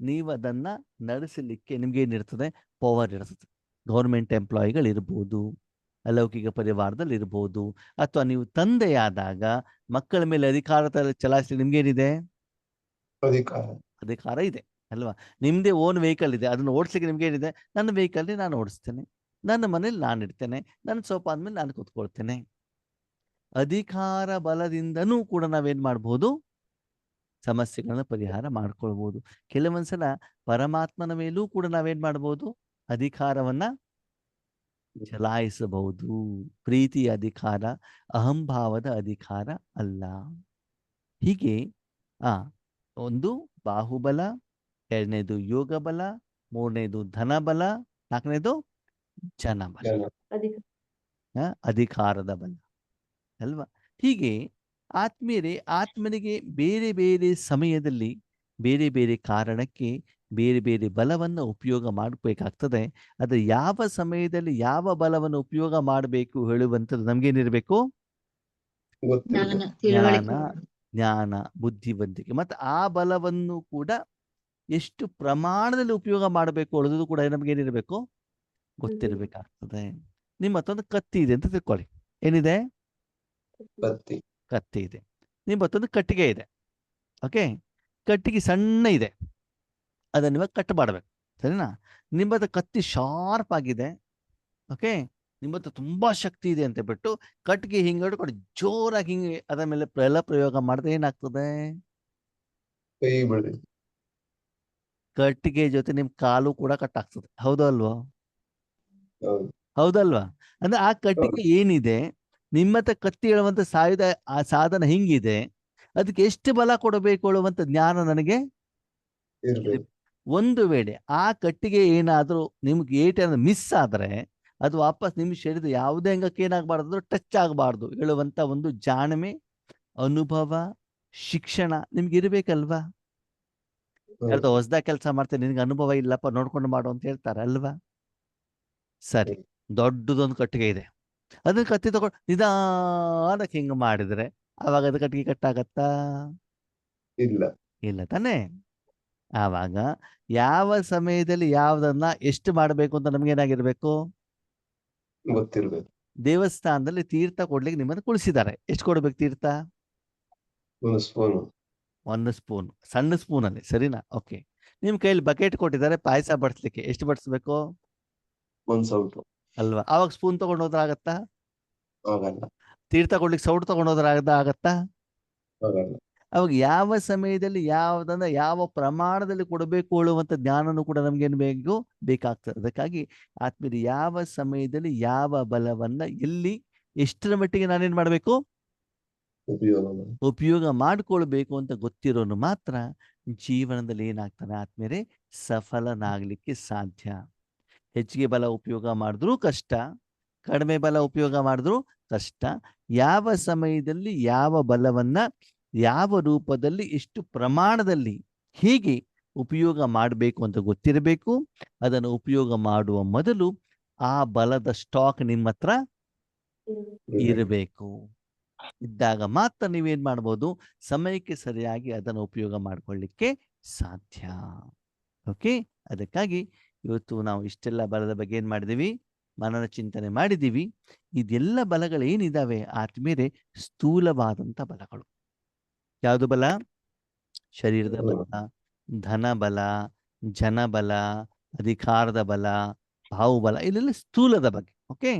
[SPEAKER 1] ನೀವು ಅದನ್ನ ನಡೆಸಲಿಕ್ಕೆ ನಿಮ್ಗೆ ಏನಿರ್ತದೆ? ಪವರ್ ಇರ್ತದೆ ಗೌರ್ಮೆಂಟ್ ಎಂಪ್ಲಾಯಿಗಳಿರ್ಬೋದು ಅಲೌಕಿಕ ಪರಿವಾರದಲ್ಲಿ ಇರ್ಬೋದು ಅಥವಾ ನೀವು ತಂದೆಯಾದಾಗ ಮಕ್ಕಳ ಮೇಲೆ ಅಧಿಕಾರ ಚಲಾಯಿಸಲಿ ನಿಮ್ಗೇನಿದೆ?
[SPEAKER 4] ಅಧಿಕಾರ.
[SPEAKER 1] ಅಧಿಕಾರ ಇದೆ ಅಲ್ವಾ? ನಿಮ್ದೇ ಓನ್ ವೆಹಿಕಲ್ ಇದೆ ಅದನ್ನ ಓಡಿಸ್ಲಿಕ್ಕೆ ನಿಮ್ಗೆ ಏನಿದೆ ನನ್ನ ವೆಹಿಕಲ್ ನಾನು ಓಡಿಸ್ತೇನೆ. ನನ್ನ ಮನೇಲಿ ನಾನು ಇಡ್ತೇನೆ. ನನ್ನ ಸೋಫಾ ಆದ್ಮೇಲೆ ನಾನು ಕೂತ್ಕೊಳ್ತೇನೆ. ಅಧಿಕಾರ ಬಲದಿಂದನೂ ಕೂಡ ನಾವೇನ್ ಮಾಡ್ಬೋದು? ಸಮಸ್ಯೆಗಳನ್ನ ಪರಿಹಾರ ಮಾಡ್ಕೊಳ್ಬಹುದು ಕೆಲವೊಂದ್ಸಲ ಪರಮಾತ್ಮನ ಮೇಲೂ ಕೂಡ ನಾವೇನ್ ಮಾಡ್ಬೋದು? ಅಧಿಕಾರವನ್ನ ಚಲಾಯಿಸಬಹುದು. ಪ್ರೀತಿಯ ಅಧಿಕಾರ ಅಹಂಭಾವದ ಅಧಿಕಾರ ಅಲ್ಲ. ಹೀಗೆ ಆ ಒಂದು ಬಾಹುಬಲ ಎರಡನೇದು ಯೋಗ ಬಲ ಮೂರನೇದು ಧನಬಲ ನಾಲ್ಕನೇದು ಜನಬಲ.
[SPEAKER 4] ಜನ.
[SPEAKER 3] ಅಧಿಕ
[SPEAKER 1] ಅಧಿಕಾರದ ಬಲ. ಅಲ್ವಾ? ಹೀಗೆ ಆತ್ಮೀಯರೇ ಆತ್ಮನಿಗೆ ಬೇರೆ ಬೇರೆ ಸಮಯದಲ್ಲಿ ಬೇರೆ ಬೇರೆ ಕಾರಣಕ್ಕೆ ಬೇರೆ ಬೇರೆ ಬಲವನ್ನು ಉಪಯೋಗ ಮಾಡಬೇಕಾಗ್ತದೆ. ಅದು ಯಾವ ಸಮಯದಲ್ಲಿ ಯಾವ ಬಲವನ್ನು ಉಪಯೋಗ ಮಾಡಬೇಕು ಹೇಳುವಂಥದ್ದು ನಮ್ಗೇನಿರಬೇಕು?
[SPEAKER 5] ಜ್ಞಾನ
[SPEAKER 1] ಜ್ಞಾನ. ಜ್ಞಾನ ಬುದ್ಧಿವಂತಿಕೆ. ಮತ್ತು ಆ ಬಲವನ್ನು ಕೂಡ ಎಷ್ಟು ಪ್ರಮಾಣದಲ್ಲಿ ಉಪಯೋಗ ಮಾಡಬೇಕು ಅನ್ನೋದು ಕೂಡ ನಮಗೇನಿರಬೇಕು? ಗೊತ್ತಿರಬೇಕಾಗ್ತದೆ. ನಿಮ್ಮ ಮತ್ತೊಂದು ಕತ್ತಿ ಇದೆ ಅಂತ ತಿಳ್ಕೊಳ್ಳಿ. ಏನಿದೆ?
[SPEAKER 4] ಕತ್ತಿ.
[SPEAKER 1] ಕತ್ತಿ ಇದೆ. ನಿಮ್ಮ ಮತ್ತೊಂದು ಕಟ್ಟಿಗೆ ಇದೆ. ಓಕೆ ಕಟ್ಟಿಗೆ ಸಣ್ಣ ಇದೆ. ಅದನ್ನ ಇವಾಗ ಕಟ್ ಮಾಡಬೇಕು. ಸರಿನಾ? ನಿಮ್ಮದು ಕತ್ತಿ ಶಾರ್ಪ್ ಆಗಿದೆ. ಓಕೆ ನಿಮ್ಮದು ತುಂಬಾ ಶಕ್ತಿ ಇದೆ ಅಂತ ಬಿಟ್ಟು ಕಟ್ಟಿಗೆ ಹಿಂಗೆ ಹಿಡ್ಕೊಂಡು ಜೋರಾಗಿ ಹಿಂಗೆ ಅದರ ಮೇಲೆ ಎಲ್ಲ ಪ್ರಯೋಗ ಮಾಡಿದ್ರೆ ಏನಾಗ್ತದೆ? ಕಟ್ಟಿಗೆ ಜೊತೆ ನಿಮ್ ಕಾಲು ಕೂಡ ಕಟ್ ಆಗ್ತದೆ. ಹೌದಲ್ವಾ
[SPEAKER 4] ಹೌದು.
[SPEAKER 1] ಹೌದಲ್ವಾ ಅಂದ್ರೆ ಆ ಕಟ್ಟಿಗೆ ಏನಿದೆ? ನಿಮ್ಮತ್ತ ಕತ್ತಿ ಹೇಳುವಂತ ಸಾಯುಧ ಆ ಸಾಧನ ಹಿಂಗಿದೆ. ಅದಕ್ಕೆ ಎಷ್ಟು ಬಲ ಕೊಡಬೇಕು ಹೇಳುವಂತ ಜ್ಞಾನ ನನಗೆ ಒಂದು ವೇಳೆ ಆ ಕಟ್ಟಿಗೆ ಏನಾದ್ರೂ ನಿಮ್ಗೆ ಏಟೇನಾದ್ರು ಮಿಸ್ ಆದ್ರೆ ಅದು ವಾಪಸ್ ನಿಮ್ ಶರೀರದ ಯಾವುದೇ ಅಂಗಕ್ಕೆ ಏನಾಗಬಾರ್ದು ಟಚ್ ಆಗಬಾರ್ದು ಹೇಳುವಂತ ಒಂದು ಜಾಣ್ಮೆ ಅನುಭವ ಶಿಕ್ಷಣ ನಿಮ್ಗೆ ಇರ್ಬೇಕಲ್ವಾ?
[SPEAKER 4] ಹೇಳ್ತಾ
[SPEAKER 1] ಹೊಸದಾಗ ಹೊಸ್ದಾಗ್ ಕೆಲಸ ಮಾಡ್ತೇನೆ ನಿನ್ಗೆ ಅನುಭವ ಇಲ್ಲಪ್ಪ ನೋಡ್ಕೊಂಡು ಮಾಡು ಅಂತ ಹೇಳ್ತಾರೆ ಅಲ್ವಾ? ಸರಿ ದೊಡ್ಡದೊಂದು ಕಟ್ಟಿಗೆ ಇದೆ. ಅದನ್ನ ಕತ್ತಿ ತಗೊಂಡು ನಿಧಾನಕ್ಕೆ ಹಿಂಗ ಮಾಡಿದ್ರೆ ಅವಾಗ ಅದು ಕಟ್ಟಿಗೆ ಕಟ್ಟಾಗತ್ತಾ
[SPEAKER 4] ಇಲ್ಲ.
[SPEAKER 1] ಇಲ್ಲ ತಾನೇ? ಆವಾಗ ಯಾವ ಸಮಯದಲ್ಲಿ ಯಾವ್ದನ್ನ ಎಷ್ಟು ಮಾಡಬೇಕು ಅಂತ ನಮ್ಗೇನಾಗಿರ್ಬೇಕು
[SPEAKER 4] ಗೊತ್ತಿರ್ಬೇಕು.
[SPEAKER 1] ದೇವಸ್ಥಾನದಲ್ಲಿ ತೀರ್ಥ ಕೊಡ್ಲಿಕ್ಕೆ ನಿಮ್ಮನ್ನು ಕುಳಿಸಿದ್ದಾರೆ. ಎಷ್ಟು ಕೊಡ್ಬೇಕು ತೀರ್ಥ?
[SPEAKER 4] ಒಂದು ಸ್ಪೂನ್
[SPEAKER 1] ಒಂದು ಸ್ಪೂನ್ ಸಣ್ಣ ಸ್ಪೂನ್ ಅಲ್ಲಿ ಸರಿನಾ? ಓಕೆ ನಿಮ್ ಕೈಯಲ್ಲಿ ಬಕೆಟ್ ಕೊಟ್ಟಿದ್ದಾರೆ ಪಾಯಸ ಬಡಿಸ್ಲಿಕ್ಕೆ. ಎಷ್ಟು ಬಡಿಸ್ಬೇಕು?
[SPEAKER 4] ಒಂದ್ ಸೌಟು
[SPEAKER 1] ಅಲ್ವಾ? ಅವಾಗ ಸ್ಪೂನ್ ತಗೊಂಡು ಹೋದ್ರೆ ಆಗತ್ತಾ?
[SPEAKER 4] ಆಗಲ್ಲ.
[SPEAKER 1] ತೀರ್ಥ ಕೊಡ್ಲಿಕ್ಕೆ ಸೌಟ್ ತಗೊಂಡೋದ್ರ ಆಗತ್ತಾ? ಅವಾಗ ಯಾವ ಸಮಯದಲ್ಲಿ ಯಾವ್ದನ್ನ ಯಾವ ಪ್ರಮಾಣದಲ್ಲಿ ಕೊಡಬೇಕು ಹೇಳುವಂತ ಜ್ಞಾನನೂ ಕೂಡ ನಮ್ಗೇನು ಬೇಕು ಬೇಕಾಗ್ತದೆ. ಅದಕ್ಕಾಗಿ ಆತ್ಮೀಯರು ಯಾವ ಸಮಯದಲ್ಲಿ ಯಾವ ಬಲವನ್ನ ಎಲ್ಲಿ ಎಷ್ಟರ ಮಟ್ಟಿಗೆ ನಾನೇನ್ ಮಾಡ್ಬೇಕು?
[SPEAKER 4] ಉಪಯೋಗ
[SPEAKER 1] ಉಪಯೋಗ ಮಾಡ್ಕೊಳ್ಬೇಕು ಅಂತ ಗೊತ್ತಿರೋನು ಮಾತ್ರ ಜೀವನದಲ್ಲಿ ಏನಾಗ್ತಾನೆ ಆತ್ಮೀಯರೇ ಸಫಲನಾಗ್ಲಿಕ್ಕೆ ಸಾಧ್ಯ. ಹೆಚ್ಚಿಗೆ ಬಲ ಉಪಯೋಗ ಮಾಡಿದ್ರೂ ಕಷ್ಟ. ಕಡಿಮೆ ಬಲ ಉಪಯೋಗ ಮಾಡಿದ್ರು ಕಷ್ಟ. ಯಾವ ಸಮಯದಲ್ಲಿ ಯಾವ ಬಲವನ್ನ ಯಾವ ರೂಪದಲ್ಲಿ ಎಷ್ಟು ಪ್ರಮಾಣದಲ್ಲಿ ಹೀಗೆ ಉಪಯೋಗ ಮಾಡಬೇಕು ಅಂತ ಗೊತ್ತಿರಬೇಕು, ಅದನ್ನು ಉಪಯೋಗ ಮಾಡುವ ಮೊದಲು ಆ ಬಲದ ಸ್ಟಾಕ್ ನಿಮ್ಮ ಹತ್ರ ಇರಬೇಕು. ಇದ್ದಾಗ ಮಾತ್ರ ನೀವೇನ್ ಮಾಡ್ಬೋದು, ಸಮಯಕ್ಕೆ ಸರಿಯಾಗಿ ಅದನ್ನು ಉಪಯೋಗ ಮಾಡ್ಕೊಳ್ಳಿಕ್ಕೆ ಸಾಧ್ಯ. ಓಕೆ ಅದಕ್ಕಾಗಿ ಇವತ್ತು ನಾವು ಇಷ್ಟೆಲ್ಲ ಬಲದ ಬಗ್ಗೆ ಏನ್ ಮಾಡಿದೀವಿ ಮನನ ಚಿಂತನೆ ಮಾಡಿದೀವಿ ಇದೆಲ್ಲ ಬಲಗಳೇನಿದ್ದಾವೆ ಏನಿದಾವೆ? ಆದ್ಮೇಲೆ ಸ್ಥೂಲವಾದಂತ ಬಲಗಳು. ಯಾವುದು ಬಲ? ಶರೀರದ ಬಲ ಧನ ಬಲ ಜನಬಲ ಅಧಿಕಾರದ ಬಲ ಭಾವುಬಲ ಇಲ್ಲೆಲ್ಲ ಸ್ಥೂಲದ ಬಗ್ಗೆ ಓಕೆ?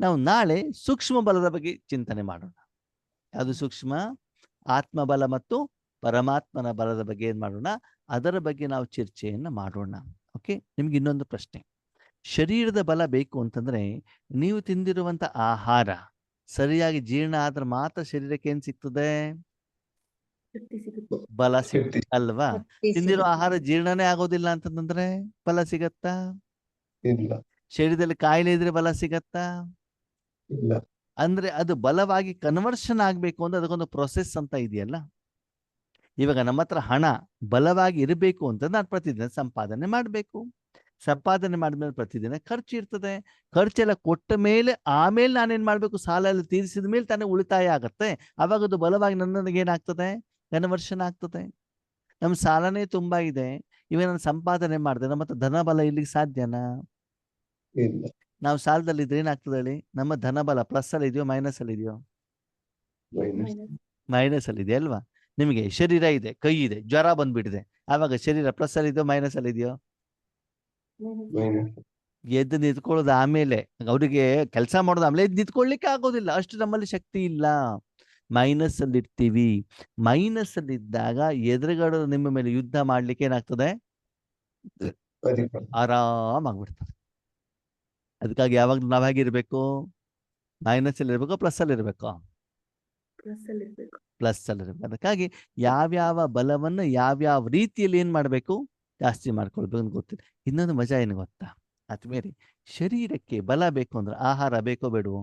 [SPEAKER 1] ನಾವು ನಾಳೆ ಸೂಕ್ಷ್ಮ ಬಲದ ಬಗ್ಗೆ ಚಿಂತನೆ ಮಾಡೋಣ. ಯಾವುದು ಸೂಕ್ಷ್ಮ? ಆತ್ಮಬಲ ಮತ್ತು ಪರಮಾತ್ಮನ ಬಲದ ಬಗ್ಗೆ ಏನ್ ಮಾಡೋಣ? ಅದರ ಬಗ್ಗೆ ನಾವು ಚರ್ಚೆಯನ್ನ ಮಾಡೋಣ ಓಕೆ? ನಿಮ್ಗೆ ಇನ್ನೊಂದು ಪ್ರಶ್ನೆ. ಶರೀರದ ಬಲ ಬೇಕು ಅಂತಂದ್ರೆ ನೀವು ತಿಂದಿರುವಂತ ಆಹಾರ ಸರಿಯಾಗಿ ಜೀರ್ಣ ಆದ್ರೆ ಮಾತ್ರ ಶರೀರಕ್ಕೆ ಏನ್ ಸಿಗ್ತದೆ?
[SPEAKER 3] ಸಿಗುತ್ತೆ.
[SPEAKER 1] ಬಲ. ಸಿಗುತ್ತೆ ಅಲ್ವಾ? ತಿಂದಿರೋ ಆಹಾರ ಜೀರ್ಣನೇ ಆಗೋದಿಲ್ಲ ಅಂತಂದ್ರೆ ಬಲ ಸಿಗತ್ತಾ?
[SPEAKER 4] ಇಲ್ಲ.
[SPEAKER 1] ಶರೀರದಲ್ಲಿ ಕಾಯಿಲೆ ಇದ್ರೆ ಬಲ ಸಿಗತ್ತಾ?
[SPEAKER 4] ಇಲ್ಲ.
[SPEAKER 1] ಅಂದ್ರೆ ಅದು ಬಲವಾಗಿ ಕನ್ವರ್ಷನ್ ಆಗ್ಬೇಕು ಅಂದ್ರೆ ಅದಕ್ಕೊಂದು ಪ್ರೊಸೆಸ್ ಅಂತ ಇದೆಯಲ್ಲ? ಇವಾಗ ನಮ್ಮ ಹತ್ರ ಹಣ ಬಲವಾಗಿ ಇರಬೇಕು ಅಂತ ನಾನು ಪ್ರತಿದಿನ ಸಂಪಾದನೆ ಮಾಡಬೇಕು. ಸಂಪಾದನೆ ಮಾಡಿದ್ಮೇಲೆ ಪ್ರತಿದಿನ ಖರ್ಚು ಇರ್ತದೆ. ಖರ್ಚೆಲ್ಲ ಕೊಟ್ಟ ಮೇಲೆ ಆಮೇಲೆ ನಾನೇನ್ ಮಾಡ್ಬೇಕು? ಸಾಲ ಎಲ್ಲ ತೀರಿಸಿದ ಮೇಲೆ ತಾನೇ ಉಳಿತಾಯ ಆಗತ್ತೆ. ಅವಾಗ ಅದು ಬಲವಾಗಿ ನನ್ನನಿಗೆ ಏನಾಗ್ತದೆ? ಕನ್ವರ್ಷನ್ ಆಗ್ತದೆ. ನಮ್ ಸಾಲನೇ ತುಂಬಾ ಇದೆ. ಇವಾಗ ನಾನು ಸಂಪಾದನೆ ಮಾಡಿದೆ. ನಮ್ಮ ಹತ್ರ ಧನ ಬಲ ಇಲ್ಲಿಗೆ ಸಾಧ್ಯನಾ?
[SPEAKER 4] ಇಲ್ಲ.
[SPEAKER 1] ನಾವು ಸಾಲದಲ್ಲಿ ಇದ್ರೆ ಏನಾಗ್ತದೆ ಹೇಳಿ? ನಮ್ಮ ಧನಬಲ ಪ್ಲಸ್ ಅಲ್ಲಿ ಇದೆಯೋ ಮೈನಸ್ ಅಲ್ಲಿ ಇದೆಯೋ?
[SPEAKER 4] ಮೈನಸ್
[SPEAKER 1] ಅಲ್ಲಿ ಇದೆ ಅಲ್ವಾ? ನಿಮಗೆ ಶರೀರ ಇದೆ ಕೈ ಇದೆ ಜ್ವರ ಬಂದ್ಬಿಟ್ಟಿದೆ. ಆವಾಗ ಶರೀರ ಪ್ಲಸ್ ಅಲ್ಲಿ ಇದೆಯೋ ಮೈನಸ್ ಅಲ್ಲಿ ಇದೆಯೋ? ಎದ್ದು ನಿಂತ್ಕೊಳ್ಳೋದು ಆಮೇಲೆ ಅವರಿಗೆ ಕೆಲಸ ಮಾಡೋದು ಆಮೇಲೆ ಎದ್ದು ನಿಂತ್ಕೊಳ್ಳಿಕ್ಕೆ ಆಗೋದಿಲ್ಲ. ಅಷ್ಟು ನಮ್ಮಲ್ಲಿ ಶಕ್ತಿ ಇಲ್ಲ. ಮೈನಸ್ ಅಲ್ಲಿ ಇರ್ತೀವಿ. ಮೈನಸ್ ಅಲ್ಲಿ ಇದ್ದಾಗ ಎದುರುಗಡೆ ನಿಮ್ಮ ಮೇಲೆ ಯುದ್ಧ ಮಾಡ್ಲಿಕ್ಕೆ ಏನಾಗ್ತದೆ?
[SPEAKER 4] ಆರಾಮ್
[SPEAKER 1] ಆರಾಮಾಗ್ಬಿಡ್ತದೆ ಅದಕ್ಕಾಗಿ ಯಾವಾಗ ನಾವ್ ಹೇಗಿರ್ಬೇಕು ಮೈನಸ್ ಅಲ್ಲಿ ಇರ್ಬೇಕು ಪ್ಲಸ್ ಅಲ್ಲಿ ಇರ್ಬೇಕು?
[SPEAKER 3] ಪ್ಲಸ್ ಅಲ್ಲಿ ಇರ್ಬೇಕು.
[SPEAKER 1] ಪ್ಲಸ್ ಅಲ್ಲಿ ಇರ್ಬೇಕು. ಅದಕ್ಕಾಗಿ ಯಾವ್ಯಾವ ಬಲವನ್ನು ಯಾವ್ಯಾವ ರೀತಿಯಲ್ಲಿ ಏನ್ ಮಾಡ್ಬೇಕು? ಜಾಸ್ತಿ ಮಾಡ್ಕೊಳ್ಬೇಕು ಅಂತ ಗೊತ್ತಿಲ್ಲ. ಇನ್ನೊಂದು ಮಜಾ ಏನು ಗೊತ್ತಾ? ಆದ್ಮೇಲೆ ಶರೀರಕ್ಕೆ ಬಲ ಬೇಕು ಅಂದ್ರೆ ಆಹಾರ ಬೇಕೋ ಬೇಡವೋ?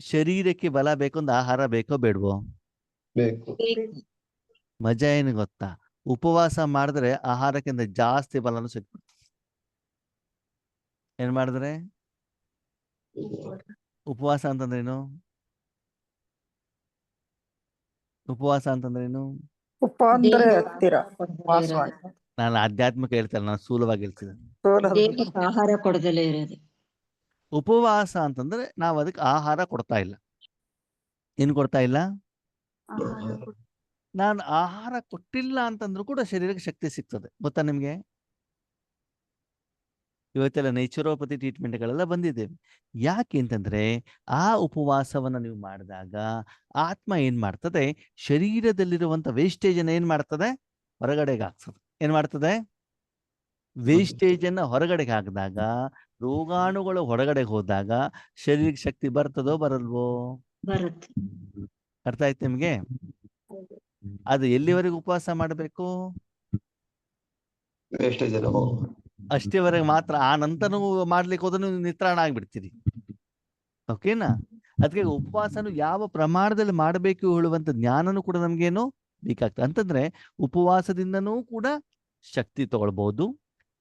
[SPEAKER 1] ಶರೀರಕ್ಕೆ ಬಲ ಬೇಕು ಅಂದ್ರೆ ಆಹಾರ ಬೇಕೋ ಬೇಡವೋ? ಮಜಾ ಏನು ಗೊತ್ತಾ? ಉಪವಾಸ ಮಾಡಿದ್ರೆ ಆಹಾರಕ್ಕಿಂತ ಜಾಸ್ತಿ ಬಲನು ಸಿಕ್ಬಿಡ್ತದೆ ಏನ್ ಮಾಡಿದ್ರೆ? ಉಪವಾಸ ಅಂತಂದ್ರೇನು? ಉಪವಾಸ ಅಂತಂದ್ರೇನು?
[SPEAKER 6] ಉಪ ಅಂದ್ರೆ ಹತ್ತಿರ.
[SPEAKER 1] ನಾನು ಆಧ್ಯಾತ್ಮಿಕ ಹೇಳ್ತಾರೆ ನಾನು ಸ್ಥೂಲವಾಗಿ ಹೇಳ್ತೀನಿ
[SPEAKER 5] ದೇಹಕ್ಕೆ ಆಹಾರ ಕೊಡದಲೇ ಇರೋದು.
[SPEAKER 1] ಉಪವಾಸ ಅಂತಂದ್ರೆ ನಾವು ಅದಕ್ಕೆ ಆಹಾರ ಕೊಡ್ತಾ ಇಲ್ಲ. ಏನ್ ಕೊಡ್ತಾ ಇಲ್ಲ. ನಾನು ಆಹಾರ ಕೊಟ್ಟಿಲ್ಲ ಅಂತಂದ್ರೂ ಕೂಡ ಶರೀರಕ್ಕೆ ಶಕ್ತಿ ಸಿಗ್ತದೆ. ಗೊತ್ತಾ ನಿಮ್ಗೆ? ಇವತ್ತೆಲ್ಲ ನೇಚುರೋಪತಿ ಟ್ರೀಟ್ಮೆಂಟ್ಗಳೆಲ್ಲ ಬಂದಿದೆ ಯಾಕೆ ಅಂತಂದ್ರೆ ಆ ಉಪವಾಸವನ್ನ ನೀವು ಮಾಡಿದಾಗ ಆತ್ಮ ಏನ್ ಮಾಡ್ತದೆ? ಶರೀರದಲ್ಲಿರುವಂತ ವೇಸ್ಟೇಜ್ ಅನ್ನ ಏನ್ ಮಾಡ್ತದೆ? ಹೊರಗಡೆಗೆ ಹಾಕ್ತದೆ. ಏನ್ ಮಾಡ್ತದೆ? ವೇಸ್ಟೇಜ್ ಅನ್ನ ಹೊರಗಡೆಗೆ ಹಾಕಿದಾಗ ರೋಗಾಣುಗಳು ಹೊರಗಡೆ ಹೋದಾಗ ಶರೀರಕ್ಕೆ ಶಕ್ತಿ ಬರ್ತದೋ ಬರಲ್ವೋ?
[SPEAKER 5] ಬರುತ್ತೆ.
[SPEAKER 1] ಅರ್ಥ ಆಯ್ತು ನಿಮ್ಗೆ? ಅದು ಎಲ್ಲಿವರೆಗೂ ಉಪವಾಸ ಮಾಡಬೇಕು? ಅಷ್ಟೇವರೆಗೆ ಮಾತ್ರ ಆ ನಂತರನೂ ಮಾಡ್ಲಿಕ್ಕೆ ಹೋದ್ರೆ ನೀವು ನಿತ್ರಾಣ ಆಗ್ಬಿಡ್ತೀರಿ. ಓಕೆನಾ? ಅದಕ್ಕೆ ಉಪವಾಸನು ಯಾವ ಪ್ರಮಾಣದಲ್ಲಿ ಮಾಡಬೇಕು ಹೇಳುವಂತ ಜ್ಞಾನನೂ ಕೂಡ ನಮ್ಗೇನು ಬೇಕಾಗ್ತದೆ. ಅಂತಂದ್ರೆ ಉಪವಾಸದಿಂದನೂ ಕೂಡ ಶಕ್ತಿ ತಗೊಳ್ಬಹುದು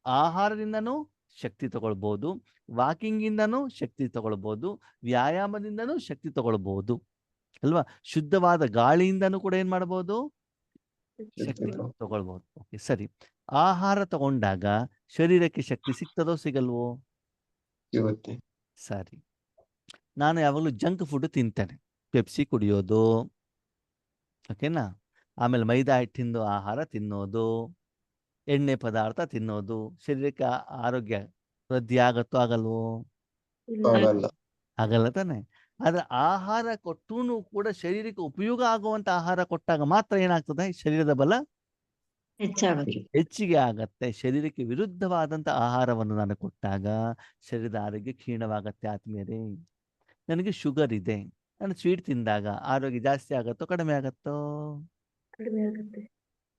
[SPEAKER 1] ಆಹಾರದಿಂದನೂ ಶಕ್ತಿ ತಗೊಳ್ಬಹುದು ವಾಕಿಂಗ್ ಇಂದನೂ ಶಕ್ತಿ ತಗೊಳ್ಬಹುದು ವ್ಯಾಯಾಮದಿಂದನೂ ಶಕ್ತಿ ತಗೊಳ್ಬಹುದು ಅಲ್ವಾ? ಶುದ್ಧವಾದ ಗಾಳಿಯಿಂದನೂ ಕೂಡ ಏನ್ ಮಾಡಬಹುದು ಶಕ್ತಿ ತಗೊಳ್ಬಹುದು ಓಕೆ ಸರಿ. ಆಹಾರ ತಗೊಂಡಾಗ ಶರೀರಕ್ಕೆ ಶಕ್ತಿ ಸಿಗ್ತದೋ ಸಿಗಲ್ವೋ?
[SPEAKER 4] ಸಿಗುತ್ತೆ.
[SPEAKER 1] ಸರಿ. ನಾನು ಯಾವಾಗಲೂ ಜಂಕ್ ಫುಡ್ ತಿಂತೇನೆ. ಪೆಪ್ಸಿ ಕುಡಿಯೋದು ಓಕೆನಾ? ಆಮೇಲೆ ಮೈದಾ ಹಿಟ್ಟಿಂದು ಆಹಾರ ತಿನ್ನೋದು ಎಣ್ಣೆ ಪದಾರ್ಥ ತಿನ್ನೋದು ಶರೀರಕ್ಕೆ ಆರೋಗ್ಯ ವೃದ್ಧಿ ಆಗತ್ತೋ ಆಗಲ್ವೋ?
[SPEAKER 4] ಆಗಲ್ಲ.
[SPEAKER 1] ಆಗಲ್ಲ ತಾನೆ. ಆದ್ರೆ ಆಹಾರ ಕೊಟ್ಟೂನು ಕೂಡ ಶರೀರಕ್ಕೆ ಉಪಯೋಗ ಆಗುವಂತ ಆಹಾರ ಕೊಟ್ಟಾಗ ಮಾತ್ರ ಏನಾಗ್ತದೆ? ಶರೀರದ ಬಲ
[SPEAKER 5] ಹೆಚ್ಚಾಗುತ್ತೆ
[SPEAKER 1] ಹೆಚ್ಚಿಗೆ ಆಗತ್ತೆ. ಶರೀರಕ್ಕೆ ವಿರುದ್ಧವಾದಂತ ಆಹಾರವನ್ನು ನಾನು ಕೊಟ್ಟಾಗ ಶರೀರದ ಆರೋಗ್ಯ ಕ್ಷೀಣವಾಗತ್ತೆ ಆತ್ಮೀಯರೇ. ನನಗೆ ಶುಗರ್ ಇದೆ. ನಾನು ಸ್ವೀಟ್ ತಿಂದಾಗ ಆರೋಗ್ಯ ಜಾಸ್ತಿ ಆಗತ್ತೋ ಕಡಿಮೆ ಆಗತ್ತೋ?
[SPEAKER 3] ಕಡಿಮೆ ಆಗುತ್ತೆ.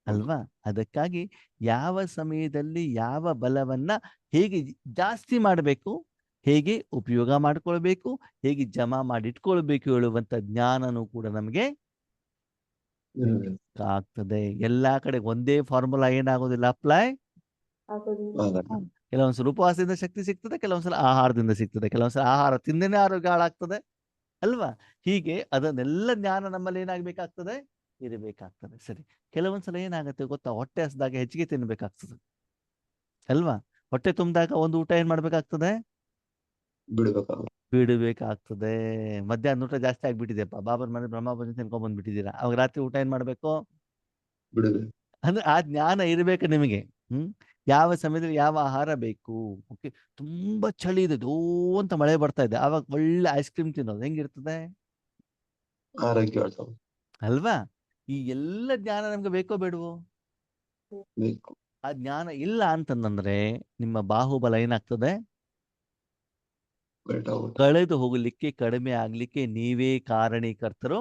[SPEAKER 1] ಅಲ್ವಾ? ಅದಕ್ಕಾಗಿ ಯಾವ ಸಮಯದಲ್ಲಿ ಯಾವ ಬಲವನ್ನ ಹೇಗೆ ಜಾಸ್ತಿ ಮಾಡಬೇಕು ಹೇಗೆ ಉಪಯೋಗ ಮಾಡ್ಕೊಳ್ಬೇಕು ಹೇಗೆ ಜಮಾ ಮಾಡಿ ಇಟ್ಕೊಳ್ಬೇಕು ಹೇಳುವಂತ ಜ್ಞಾನನೂ ಕೂಡ ನಮಗೆ. ಆಗ್ತದೆ. ಎಲ್ಲಾ ಕಡೆ ಒಂದೇ ಫಾರ್ಮುಲಾ ಏನಾಗೋದಿಲ್ಲ ಅಪ್ಲೈ ಕೆಲವೊಂದ್ಸಲ ಉಪವಾಸದಿಂದ ಶಕ್ತಿ ಸಿಗ್ತದೆ ಕೆಲವೊಂದ್ಸಲ ಆಹಾರದಿಂದ ಸಿಗ್ತದೆ ಕೆಲವೊಂದ್ಸಲ ಆಹಾರ ತಿಂದೇನೆ ಆರೋಗ್ಯ ಹಾಳಾಗ್ತದೆ ಅಲ್ವಾ? ಹೀಗೆ ಅದನ್ನೆಲ್ಲ ಜ್ಞಾನ ನಮ್ಮಲ್ಲಿ ಏನಾಗ್ಬೇಕಾಗ್ತದೆ? ಇರಬೇಕಾಗ್ತದೆ. ಸರಿ. ಕೆಲವೊಂದ್ಸಲ ಏನಾಗುತ್ತೆ ಗೊತ್ತಾ? ಹೊಟ್ಟೆ ಹಸ್ದಾಗ ಹೆಚ್ಚಿಗೆ ತಿನ್ಬೇಕಾಗ್ತದೆ ಅಲ್ವಾ? ಹೊಟ್ಟೆ ತುಂಬಿದಾಗ ಒಂದು ಊಟ ಏನ್ ಮಾಡ್ಬೇಕಾಗ್ತದೆ?
[SPEAKER 4] ಬಿಡ್ಬೇಕಾಗುತ್ತೆ.
[SPEAKER 1] ಬಿಡಬೇಕಾಗ್ತದೆ. ಮಧ್ಯಾಹ್ನ ಊಟ ಜಾಸ್ತಿ ಆಗ್ಬಿಟ್ಟಿದೆಪ್ಪ ಬಾಬರ್ ಮನೆ ಬ್ರಹ್ಮ ಭೋಜನ ತಿನ್ಕೊಂಡ್ ಬಂದ್ಬಿಟ್ಟಿದ್ದೀರಾ? ಅವಾಗ ರಾತ್ರಿ ಊಟ ಏನ್ ಮಾಡ್ಬೇಕು? ಅಂದ್ರೆ ಆ ಜ್ಞಾನ ಇರಬೇಕು ನಿಮಗೆ. ಹ್ಮ್? ಯಾವ ಸಮಯದಲ್ಲಿ ಯಾವ ಆಹಾರ ಬೇಕು? ಓಕೆ. ತುಂಬಾ ಚಳಿ ಇದೆ. ದೋ ಅಂತ ಮಳೆ ಬರ್ತಾ ಇದೆ. ಆವಾಗ ಒಳ್ಳೆ ಐಸ್ ಕ್ರೀಮ್ ತಿನ್ನೋದು. ಹೆಂಗಿರ್ತದೆ? ಅಲ್ವಾ? ಈ ಎಲ್ಲ ಜ್ಞಾನ ನಮ್ಗೆ ಬೇಕೋ ಬೇಡವೋ? ಆ ಜ್ಞಾನ ಇಲ್ಲ ಅಂತಂದ್ರೆ ನಿಮ್ಮ ಬಾಹುಬಲ ಏನಾಗ್ತದೆ. ಕಳೆದು ಹೋಗ್ಲಿಕ್ಕೆ ಕಡಿಮೆ ಆಗ್ಲಿಕ್ಕೆ ನೀವೇ ಕಾರಣೀಕರ್ತರು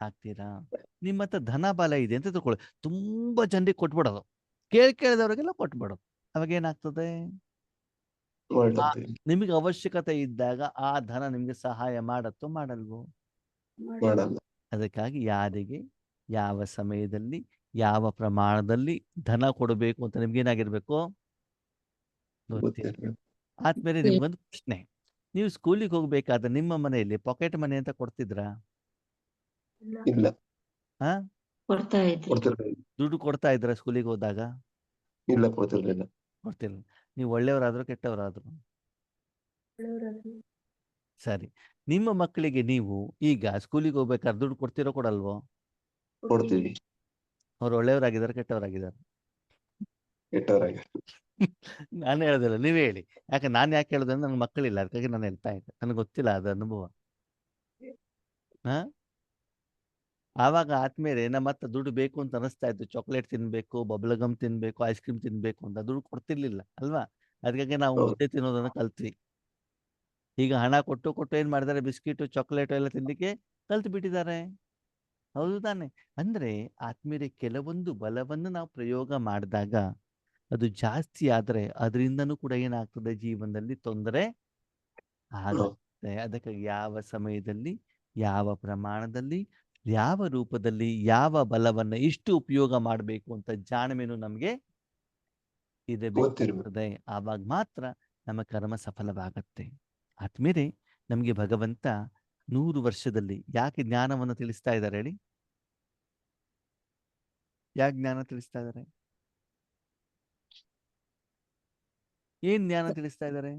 [SPEAKER 1] ಆಗ್ತೀರಾ? ನಿಮ್ಮ ಹತ್ರ ಧನ ಬಲ ಇದೆ ಅಂತ ತಿಳ್ಕೊಳ್ಳಿ. ತುಂಬಾ ಜನರಿಗೆ ಕೊಟ್ಬಿಡೋದು. ಕೇಳ್ ಕೇಳಿದವ್ರಿಗೆಲ್ಲ ಕೊಟ್ಬಿಡೋದು. ಅವಾಗ ಏನಾಗ್ತದೆ. ನಿಮಗೆ ಅವಶ್ಯಕತೆ ಇದ್ದಾಗ ಆ ಧನ ನಿಮ್ಗೆ ಸಹಾಯ ಮಾಡತ್ತೋ ಮಾಡಲ್ವೋ?
[SPEAKER 4] ಮಾಡಲ್ಲ.
[SPEAKER 1] ಅದಕ್ಕಾಗಿ ಯಾರಿಗೆ ಯಾವ ಸಮಯದಲ್ಲಿ ಯಾವ ಪ್ರಮಾಣದಲ್ಲಿ ಧನ ಕೊಡಬೇಕು ಅಂತ ನಿಮ್ಗೆ ಏನಾಗಿರ್ಬೇಕು? ಗೊತ್ತಿರ್ಬೇಕು. ಆದ್ಮೇಲೆ ನಿಮ್ಗೊಂದು ಪ್ರಶ್ನೆ. ನೀವು ಸ್ಕೂಲಿಗೆ ಹೋಗ್ಬೇಕಾದ್ರೆ ನಿಮ್ಮ ಮನೆಯಲ್ಲಿ ಪಾಕೆಟ್ ಮನಿ ಅಂತ ಕೊಡ್ತಿದ್ರಾ?
[SPEAKER 3] ಇಲ್ಲ.
[SPEAKER 1] ಹಾ
[SPEAKER 5] ಕೊಡ್ತಾ ಇದ್ರು.
[SPEAKER 4] ಕೊಡ್ತಿರ್ಲಿಲ್ಲ.
[SPEAKER 1] ದುಡ್ಡು ಕೊಡ್ತಾ ಇದ್ರ ಸ್ಕೂಲಿಗೆ ಹೋದಾಗ?
[SPEAKER 4] ಇಲ್ಲ ಕೊಡ್ತಿರ್ಲಿಲ್ಲ.
[SPEAKER 1] ಕೊಡ್ತಿಲ್ಲ ನೀವು ಒಳ್ಳೆಯವರಾದ್ರೂ ಕೆಟ್ಟವರಾದ್ರು.
[SPEAKER 3] ಒಳ್ಳೆಯವರಾದ್ರು.
[SPEAKER 1] ಸರಿ. ನಿಮ್ಮ ಮಕ್ಕಳಿಗೆ ನೀವು ಈಗ ಸ್ಕೂಲಿಗೆ ಹೋಗ್ಬೇಕಾದ್ರೆ ದುಡ್ಡು ಕೊಡ್ತಿರೋ ಕೊಡಲ್ವೋ?
[SPEAKER 4] ಕೊಡ್ತೀವಿ.
[SPEAKER 1] ಅವ್ರು ಒಳ್ಳೆಯವರಾಗಿದ್ದಾರೆ ಕೆಟ್ಟವರಾಗಿದ್ದಾರೆ.
[SPEAKER 4] ಕೆಟ್ಟವರಾಗಿ
[SPEAKER 1] ನಾನು ಹೇಳೋದಿಲ್ಲ ನೀವೇ ಹೇಳಿ. ಯಾಕೆ ನಾನು ಯಾಕೆ ಹೇಳೋದಂದ್ರೆ ನನ್ನ ನನಗೆ ಮಕ್ಕಳಿಲ್ಲ ಅದಕ್ಕಾಗಿ ನಾನು ಹೇಳ್ತಾ ಇದ್ದೆ. ನನಗೆ ಗೊತ್ತಿಲ್ಲ ಅದು ಅನುಭವ. ಹಾ? ಆವಾಗ ಆದ್ಮೇಲೆ ನಮ್ಮ ಹತ್ರ ದುಡ್ಡು ಬೇಕು ಅಂತ ಅನಿಸ್ತಾ ಇತ್ತು. ಚಾಕ್ಲೇಟ್ ತಿನ್ಬೇಕು ಬಬ್ಲಗಮ್ ತಿನ್ಬೇಕು ಐಸ್ ಕ್ರೀಮ್ ತಿನ್ಬೇಕು ಅಂತ. ದುಡ್ಡು ಕೊಡ್ತಿರ್ಲಿಲ್ಲ ಅಲ್ವಾ? ಅದಕ್ಕಾಗಿ ನಾವು. ಮುದ್ದೆ ತಿನ್ನೋದನ್ನ ಕಲ್ತ್ವಿ. ಈಗ ಹಣ ಕೊಟ್ಟು ಕೊಟ್ಟು ಏನ್ ಮಾಡಿದ್ದಾರೆ? ಬಿಸ್ಕಿಟ್ ಚಾಕ್ಲೇಟ್ ಎಲ್ಲ ತಿನ್ಲಿಕ್ಕೆ ಕಲ್ತು ಬಿಟ್ಟಿದ್ದಾರೆ ಹೌದು ತಾನೆ. ಅಂದ್ರೆ ಆತ್ಮೀಯರೇ ಕೆಲವೊಂದು ಬಲವನ್ನು ನಾವು ಪ್ರಯೋಗ ಮಾಡಿದಾಗ ಅದು ಜಾಸ್ತಿ ಆದ್ರೆ ಅದರಿಂದನೂ ಕೂಡ ಏನಾಗ್ತದೆ ಜೀವನದಲ್ಲಿ ತೊಂದರೆ ಆಗುತ್ತೆ. ಅದಕ್ಕಾಗಿ ಯಾವ ಸಮಯದಲ್ಲಿ ಯಾವ ಪ್ರಮಾಣದಲ್ಲಿ ಯಾವ ರೂಪದಲ್ಲಿ ಯಾವ ಬಲವನ್ನ ಎಷ್ಟು ಉಪಯೋಗ ಮಾಡಬೇಕು ಅಂತ ಜಾಣ್ಮೆನು ನಮ್ಗೆ
[SPEAKER 4] ಇದೆ
[SPEAKER 1] ಇರಬೇಕಾಗ್ತದೆ. ಆವಾಗ ಮಾತ್ರ ನಮ್ಮ ಕರ್ಮ ಸಫಲವಾಗತ್ತೆ. ಆದ್ಮೇಲೆ ನಮ್ಗೆ ಭಗವಂತ ನೂರು ವರ್ಷದಲ್ಲಿ ಯಾಕೆ ಜ್ಞಾನವನ್ನು ತಿಳಿಸ್ತಾ ಇದ್ದಾರೆ ಹೇಳಿ? ಯಾಕೆ ಜ್ಞಾನ ತಿಳಿಸ್ತಾ ಇದ್ದಾರೆ? ಏನ್ ಜ್ಞಾನ ತಿಳಿಸ್ತಾ ಇದ್ದಾರೆ?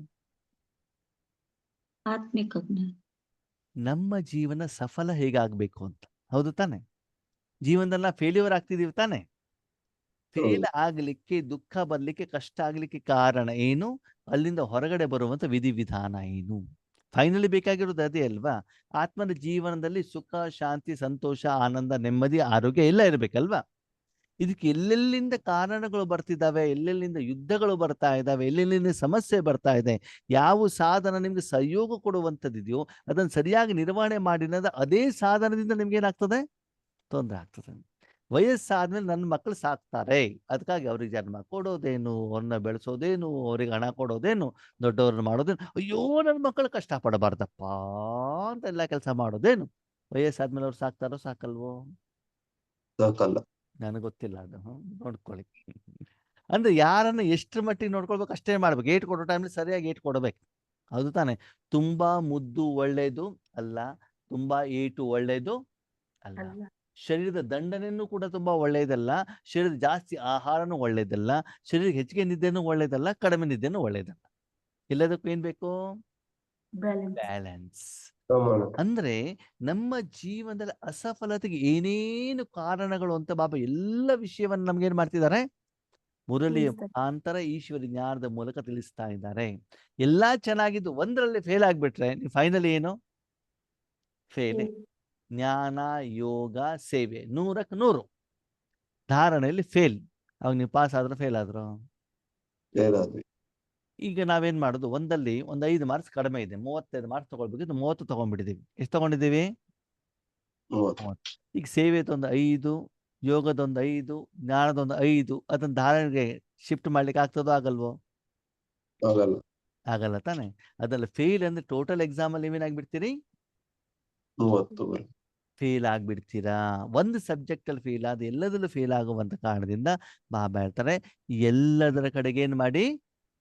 [SPEAKER 5] ಆತ್ಮಿಕ ಜ್ಞಾನ.
[SPEAKER 1] ನಮ್ಮ ಜೀವನ ಸಫಲ ಹೇಗಾಗ್ಬೇಕು ಅಂತ. ಹೌದು ತಾನೆ? ಜೀವನದಲ್ಲ ನಾವು ಫೇಲ್ಯೂರ್ ಆಗ್ತಿದೀವಿ ತಾನೆ? ಫೇಲ್ ಆಗ್ಲಿಕ್ಕೆ ದುಃಖ ಬರ್ಲಿಕ್ಕೆ ಕಷ್ಟ ಆಗ್ಲಿಕ್ಕೆ ಕಾರಣ ಏನು? ಅಲ್ಲಿಂದ ಹೊರಗಡೆ ಬರುವಂತ ವಿಧಿವಿಧಾನ ಏನು? ಫೈನಲಿ ಬೇಕಾಗಿರೋದು ಅದೇ ಅಲ್ವಾ? ಆತ್ಮನ ಜೀವನದಲ್ಲಿ ಸುಖ ಶಾಂತಿ ಸಂತೋಷ ಆನಂದ ನೆಮ್ಮದಿ ಆರೋಗ್ಯ ಎಲ್ಲ ಇರ್ಬೇಕಲ್ವಾ? ಇದಕ್ಕೆ ಎಲ್ಲೆಲ್ಲಿಂದ ಕಾರಣಗಳು ಬರ್ತಿದ್ದಾವೆ, ಎಲ್ಲೆಲ್ಲಿಂದ ಯುದ್ಧಗಳು ಬರ್ತಾ ಇದ್ದಾವೆ, ಎಲ್ಲೆಲ್ಲಿಂದ ಸಮಸ್ಯೆ ಬರ್ತಾ ಇದೆ, ಯಾವ ಸಾಧನ ನಿಮ್ಗೆ ಸಹಯೋಗ ಕೊಡುವಂಥದ್ದಿದೆಯೋ ಅದನ್ನು ಸರಿಯಾಗಿ ನಿರ್ವಹಣೆ ಮಾಡಿನದ ಅದೇ ಸಾಧನದಿಂದ ನಿಮ್ಗೆ ಏನಾಗ್ತದೆ? ತೊಂದರೆ ಆಗ್ತದೆ. ವಯಸ್ಸಾದ್ಮೇಲೆ ನನ್ನ ಮಕ್ಕಳು ಸಾಕ್ತಾರೆ. ಅದಕ್ಕಾಗಿ ಅವ್ರಿಗೆ ಜನ್ಮ ಕೊಡೋದೇನು, ಅವ್ರನ್ನ ಬೆಳೆಸೋದೇನು, ಅವ್ರಿಗೆ ಹಣ ಕೊಡೋದೇನು, ದೊಡ್ಡವ್ರನ್ನ ಮಾಡೋದೇನು, ಅಯ್ಯೋ ನನ್ನ ಮಕ್ಕಳು ಕಷ್ಟ ಪಡಬಾರ್ದಪ್ಪ ಅಂತ ಎಲ್ಲ ಕೆಲಸ ಮಾಡೋದೇನು? ವಯಸ್ಸಾದ್ಮೇಲೆ ಅವ್ರು ಸಾಕ್ತಾರೋ ಸಾಕಲ್ವೋ?
[SPEAKER 4] ಸಾಕಲ್ಲ.
[SPEAKER 1] ನನಗೆ ಗೊತ್ತಿಲ್ಲ ಅದು. ನೋಡ್ಕೊಳ್ಳಿ. ಅಂದ್ರೆ ಯಾರನ್ನ ಎಷ್ಟ್ರ ಮಟ್ಟಿಗೆ ನೋಡ್ಕೊಳ್ಬೇಕು ಅಷ್ಟೇ ಮಾಡ್ಬೇಕು. ಏಟ್ ಕೊಡೋ ಟೈಮ್ಲಿ ಸರಿಯಾಗಿ ಏಟ್ ಕೊಡಬೇಕು. ಅದು ತಾನೆ. ತುಂಬಾ ಮುದ್ದು ಒಳ್ಳೇದು ಅಲ್ಲ ತುಂಬಾ ಏಟು ಒಳ್ಳೇದು ಅಲ್ಲ. ಶರೀರದ ದಂಡನೆಯನ್ನು ಕೂಡ ತುಂಬಾ ಒಳ್ಳೆಯದಲ್ಲ ಶರೀರದ ಜಾಸ್ತಿ ಆಹಾರನೂ ಒಳ್ಳೇದಲ್ಲ ಶರೀರಕ್ಕೆ ಹೆಚ್ಚಿಗೆ ನಿದ್ದೆನೂ ಒಳ್ಳೇದಲ್ಲ ಕಡಿಮೆ ನಿದ್ದೆನೂ ಒಳ್ಳೇದಲ್ಲ ಎಲ್ಲದಕ್ಕೂ ಏನ್ ಬೇಕು?
[SPEAKER 3] ಬ್ಯಾಲೆನ್ಸ್
[SPEAKER 1] ಅಂದ್ರೆ ನಮ್ಮ ಜೀವನದಲ್ಲಿ ಅಸಫಲತೆಗೆ ಏನೇನು ಕಾರಣಗಳು ಅಂತ ಬಾಬಾ ಎಲ್ಲ ವಿಷಯವನ್ನ ನಮ್ಗೆ ಏನ್ ಮಾಡ್ತಿದ್ದಾರೆ? ಮುರಳಿಯ. ಮುಖಾಂತರ ಈಶ್ವರ ಜ್ಞಾನದ ಮೂಲಕ ತಿಳಿಸ್ತಾ ಇದ್ದಾರೆ. ಎಲ್ಲಾ ಚೆನ್ನಾಗಿದ್ದು ಒಂದರಲ್ಲಿ ಫೇಲ್ ಆಗ್ಬಿಟ್ರೆ ನೀವು ಫೈನಲ್ ಏನು? ಫೇಲ್ ಜ್ಞಾನ ಯೋಗ ಸೇವೆ ನೂರಕ್ಕೆ ನೂರು. ಧಾರಣೆಯಲ್ಲಿ ಫೇಲ್ ಅವಾಗ ನೀವು ಪಾಸ್ ಆದ್ರೆ ಫೇಲ್ ಆದ್ರು? ಈಗ ನಾವೇನ್ ಮಾಡೋದು? ಒಂದಲ್ಲಿ ಒಂದ್ ಐದು ಮಾರ್ಕ್ಸ್ ಕಡಿಮೆ ಇದೆ. ಮೂವತ್ತೈದು ಮಾರ್ಕ್ಸ್ ತಗೊಳ್ಬೇಕಿದ್ರೆ ಮೂವತ್ತು ತಗೊಂಡ್ಬಿಟ್ಟಿದೀವಿ. ಎಷ್ಟು ತಗೊಂಡಿದ್ದೀವಿ ಈಗ ಸೇವೆದೊಂದು ಐದು ಯೋಗದೊಂದು ಐದು ಜ್ಞಾನದೊಂದು ಐದು ಅದನ್ನ ಧಾರಣೆಗೆ ಶಿಫ್ಟ್ ಮಾಡ್ಲಿಕ್ಕೆ ಆಗ್ತದೋ ಆಗಲ್ವೋ?
[SPEAKER 4] ಆಗಲ್ಲ.
[SPEAKER 1] ತಾನೆ? ಅದಲ್ಲ ಫೇಲ್ ಅಂದ್ರೆ ಟೋಟಲ್ ಎಕ್ಸಾಮ್ ಅಲ್ಲಿ
[SPEAKER 4] ಏನಾಗ್ಬಿಡ್ತೀರಿ.
[SPEAKER 1] ಫೇಲ್ ಆಗ್ಬಿಡ್ತೀರಾ? ಒಂದು ಸಬ್ಜೆಕ್ಟ್ ಅಲ್ಲಿ ಫೇಲ್ ಆದ ಎಲ್ಲದಲ್ಲೂ ಫೇಲ್ ಆಗುವಂತ ಕಾರಣದಿಂದ ಬಾಬಾ ಹೇಳ್ತಾರೆ ಎಲ್ಲದರ ಕಡೆಗೆ ಏನ್ ಮಾಡಿ?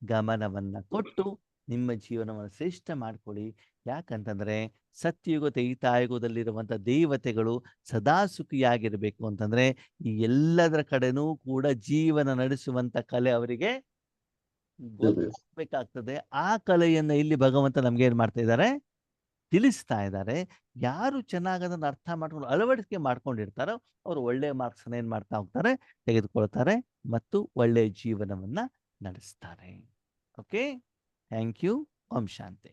[SPEAKER 1] ಗಮನವನ್ನ ಕೊಟ್ಟು ನಿಮ್ಮ ಜೀವನವನ್ನು ಶ್ರೇಷ್ಠ ಮಾಡ್ಕೊಳ್ಳಿ. ಯಾಕಂತಂದ್ರೆ ಸತ್ಯಯುಗ ತೈತಾಯುಗದಲ್ಲಿರುವಂತ ದೇವತೆಗಳು ಸದಾ ಸುಖಿಯಾಗಿರಬೇಕು ಅಂತಂದ್ರೆ ಈ ಎಲ್ಲದರ ಕಡೆನೂ ಕೂಡ ಜೀವನ ನಡೆಸುವಂತ ಕಲೆ ಅವರಿಗೆ ಗೊತ್ತಾಗ್ಬೇಕಾಗ್ತದೆ ಆ ಕಲೆಯನ್ನ ಇಲ್ಲಿ ಭಗವಂತ ನಮ್ಗೆ ಏನ್ ಮಾಡ್ತಾ ಇದ್ದಾರೆ? ತಿಳಿಸ್ತಾ ಇದ್ದಾರೆ. ಯಾರು ಚೆನ್ನಾಗಿ ಅದನ್ನ ಅರ್ಥ ಮಾಡ್ಕೊಂಡು ಅಳವಡಿಕೆ ಮಾಡ್ಕೊಂಡಿರ್ತಾರೋ ಅವರು ಒಳ್ಳೆ ಮಾರ್ಕ್ಸ್ ಏನ್ ಮಾಡ್ತಾ ಹೋಗ್ತಾರೆ? ತೆಗೆದುಕೊಳ್ತಾರೆ ಮತ್ತು ಒಳ್ಳೆಯ ಜೀವನವನ್ನ ನಡೆಸ್ತಾರೆ ಓಕೆ ಥ್ಯಾಂಕ್ ಯು
[SPEAKER 3] ಓಂ ಶಾಂತಿ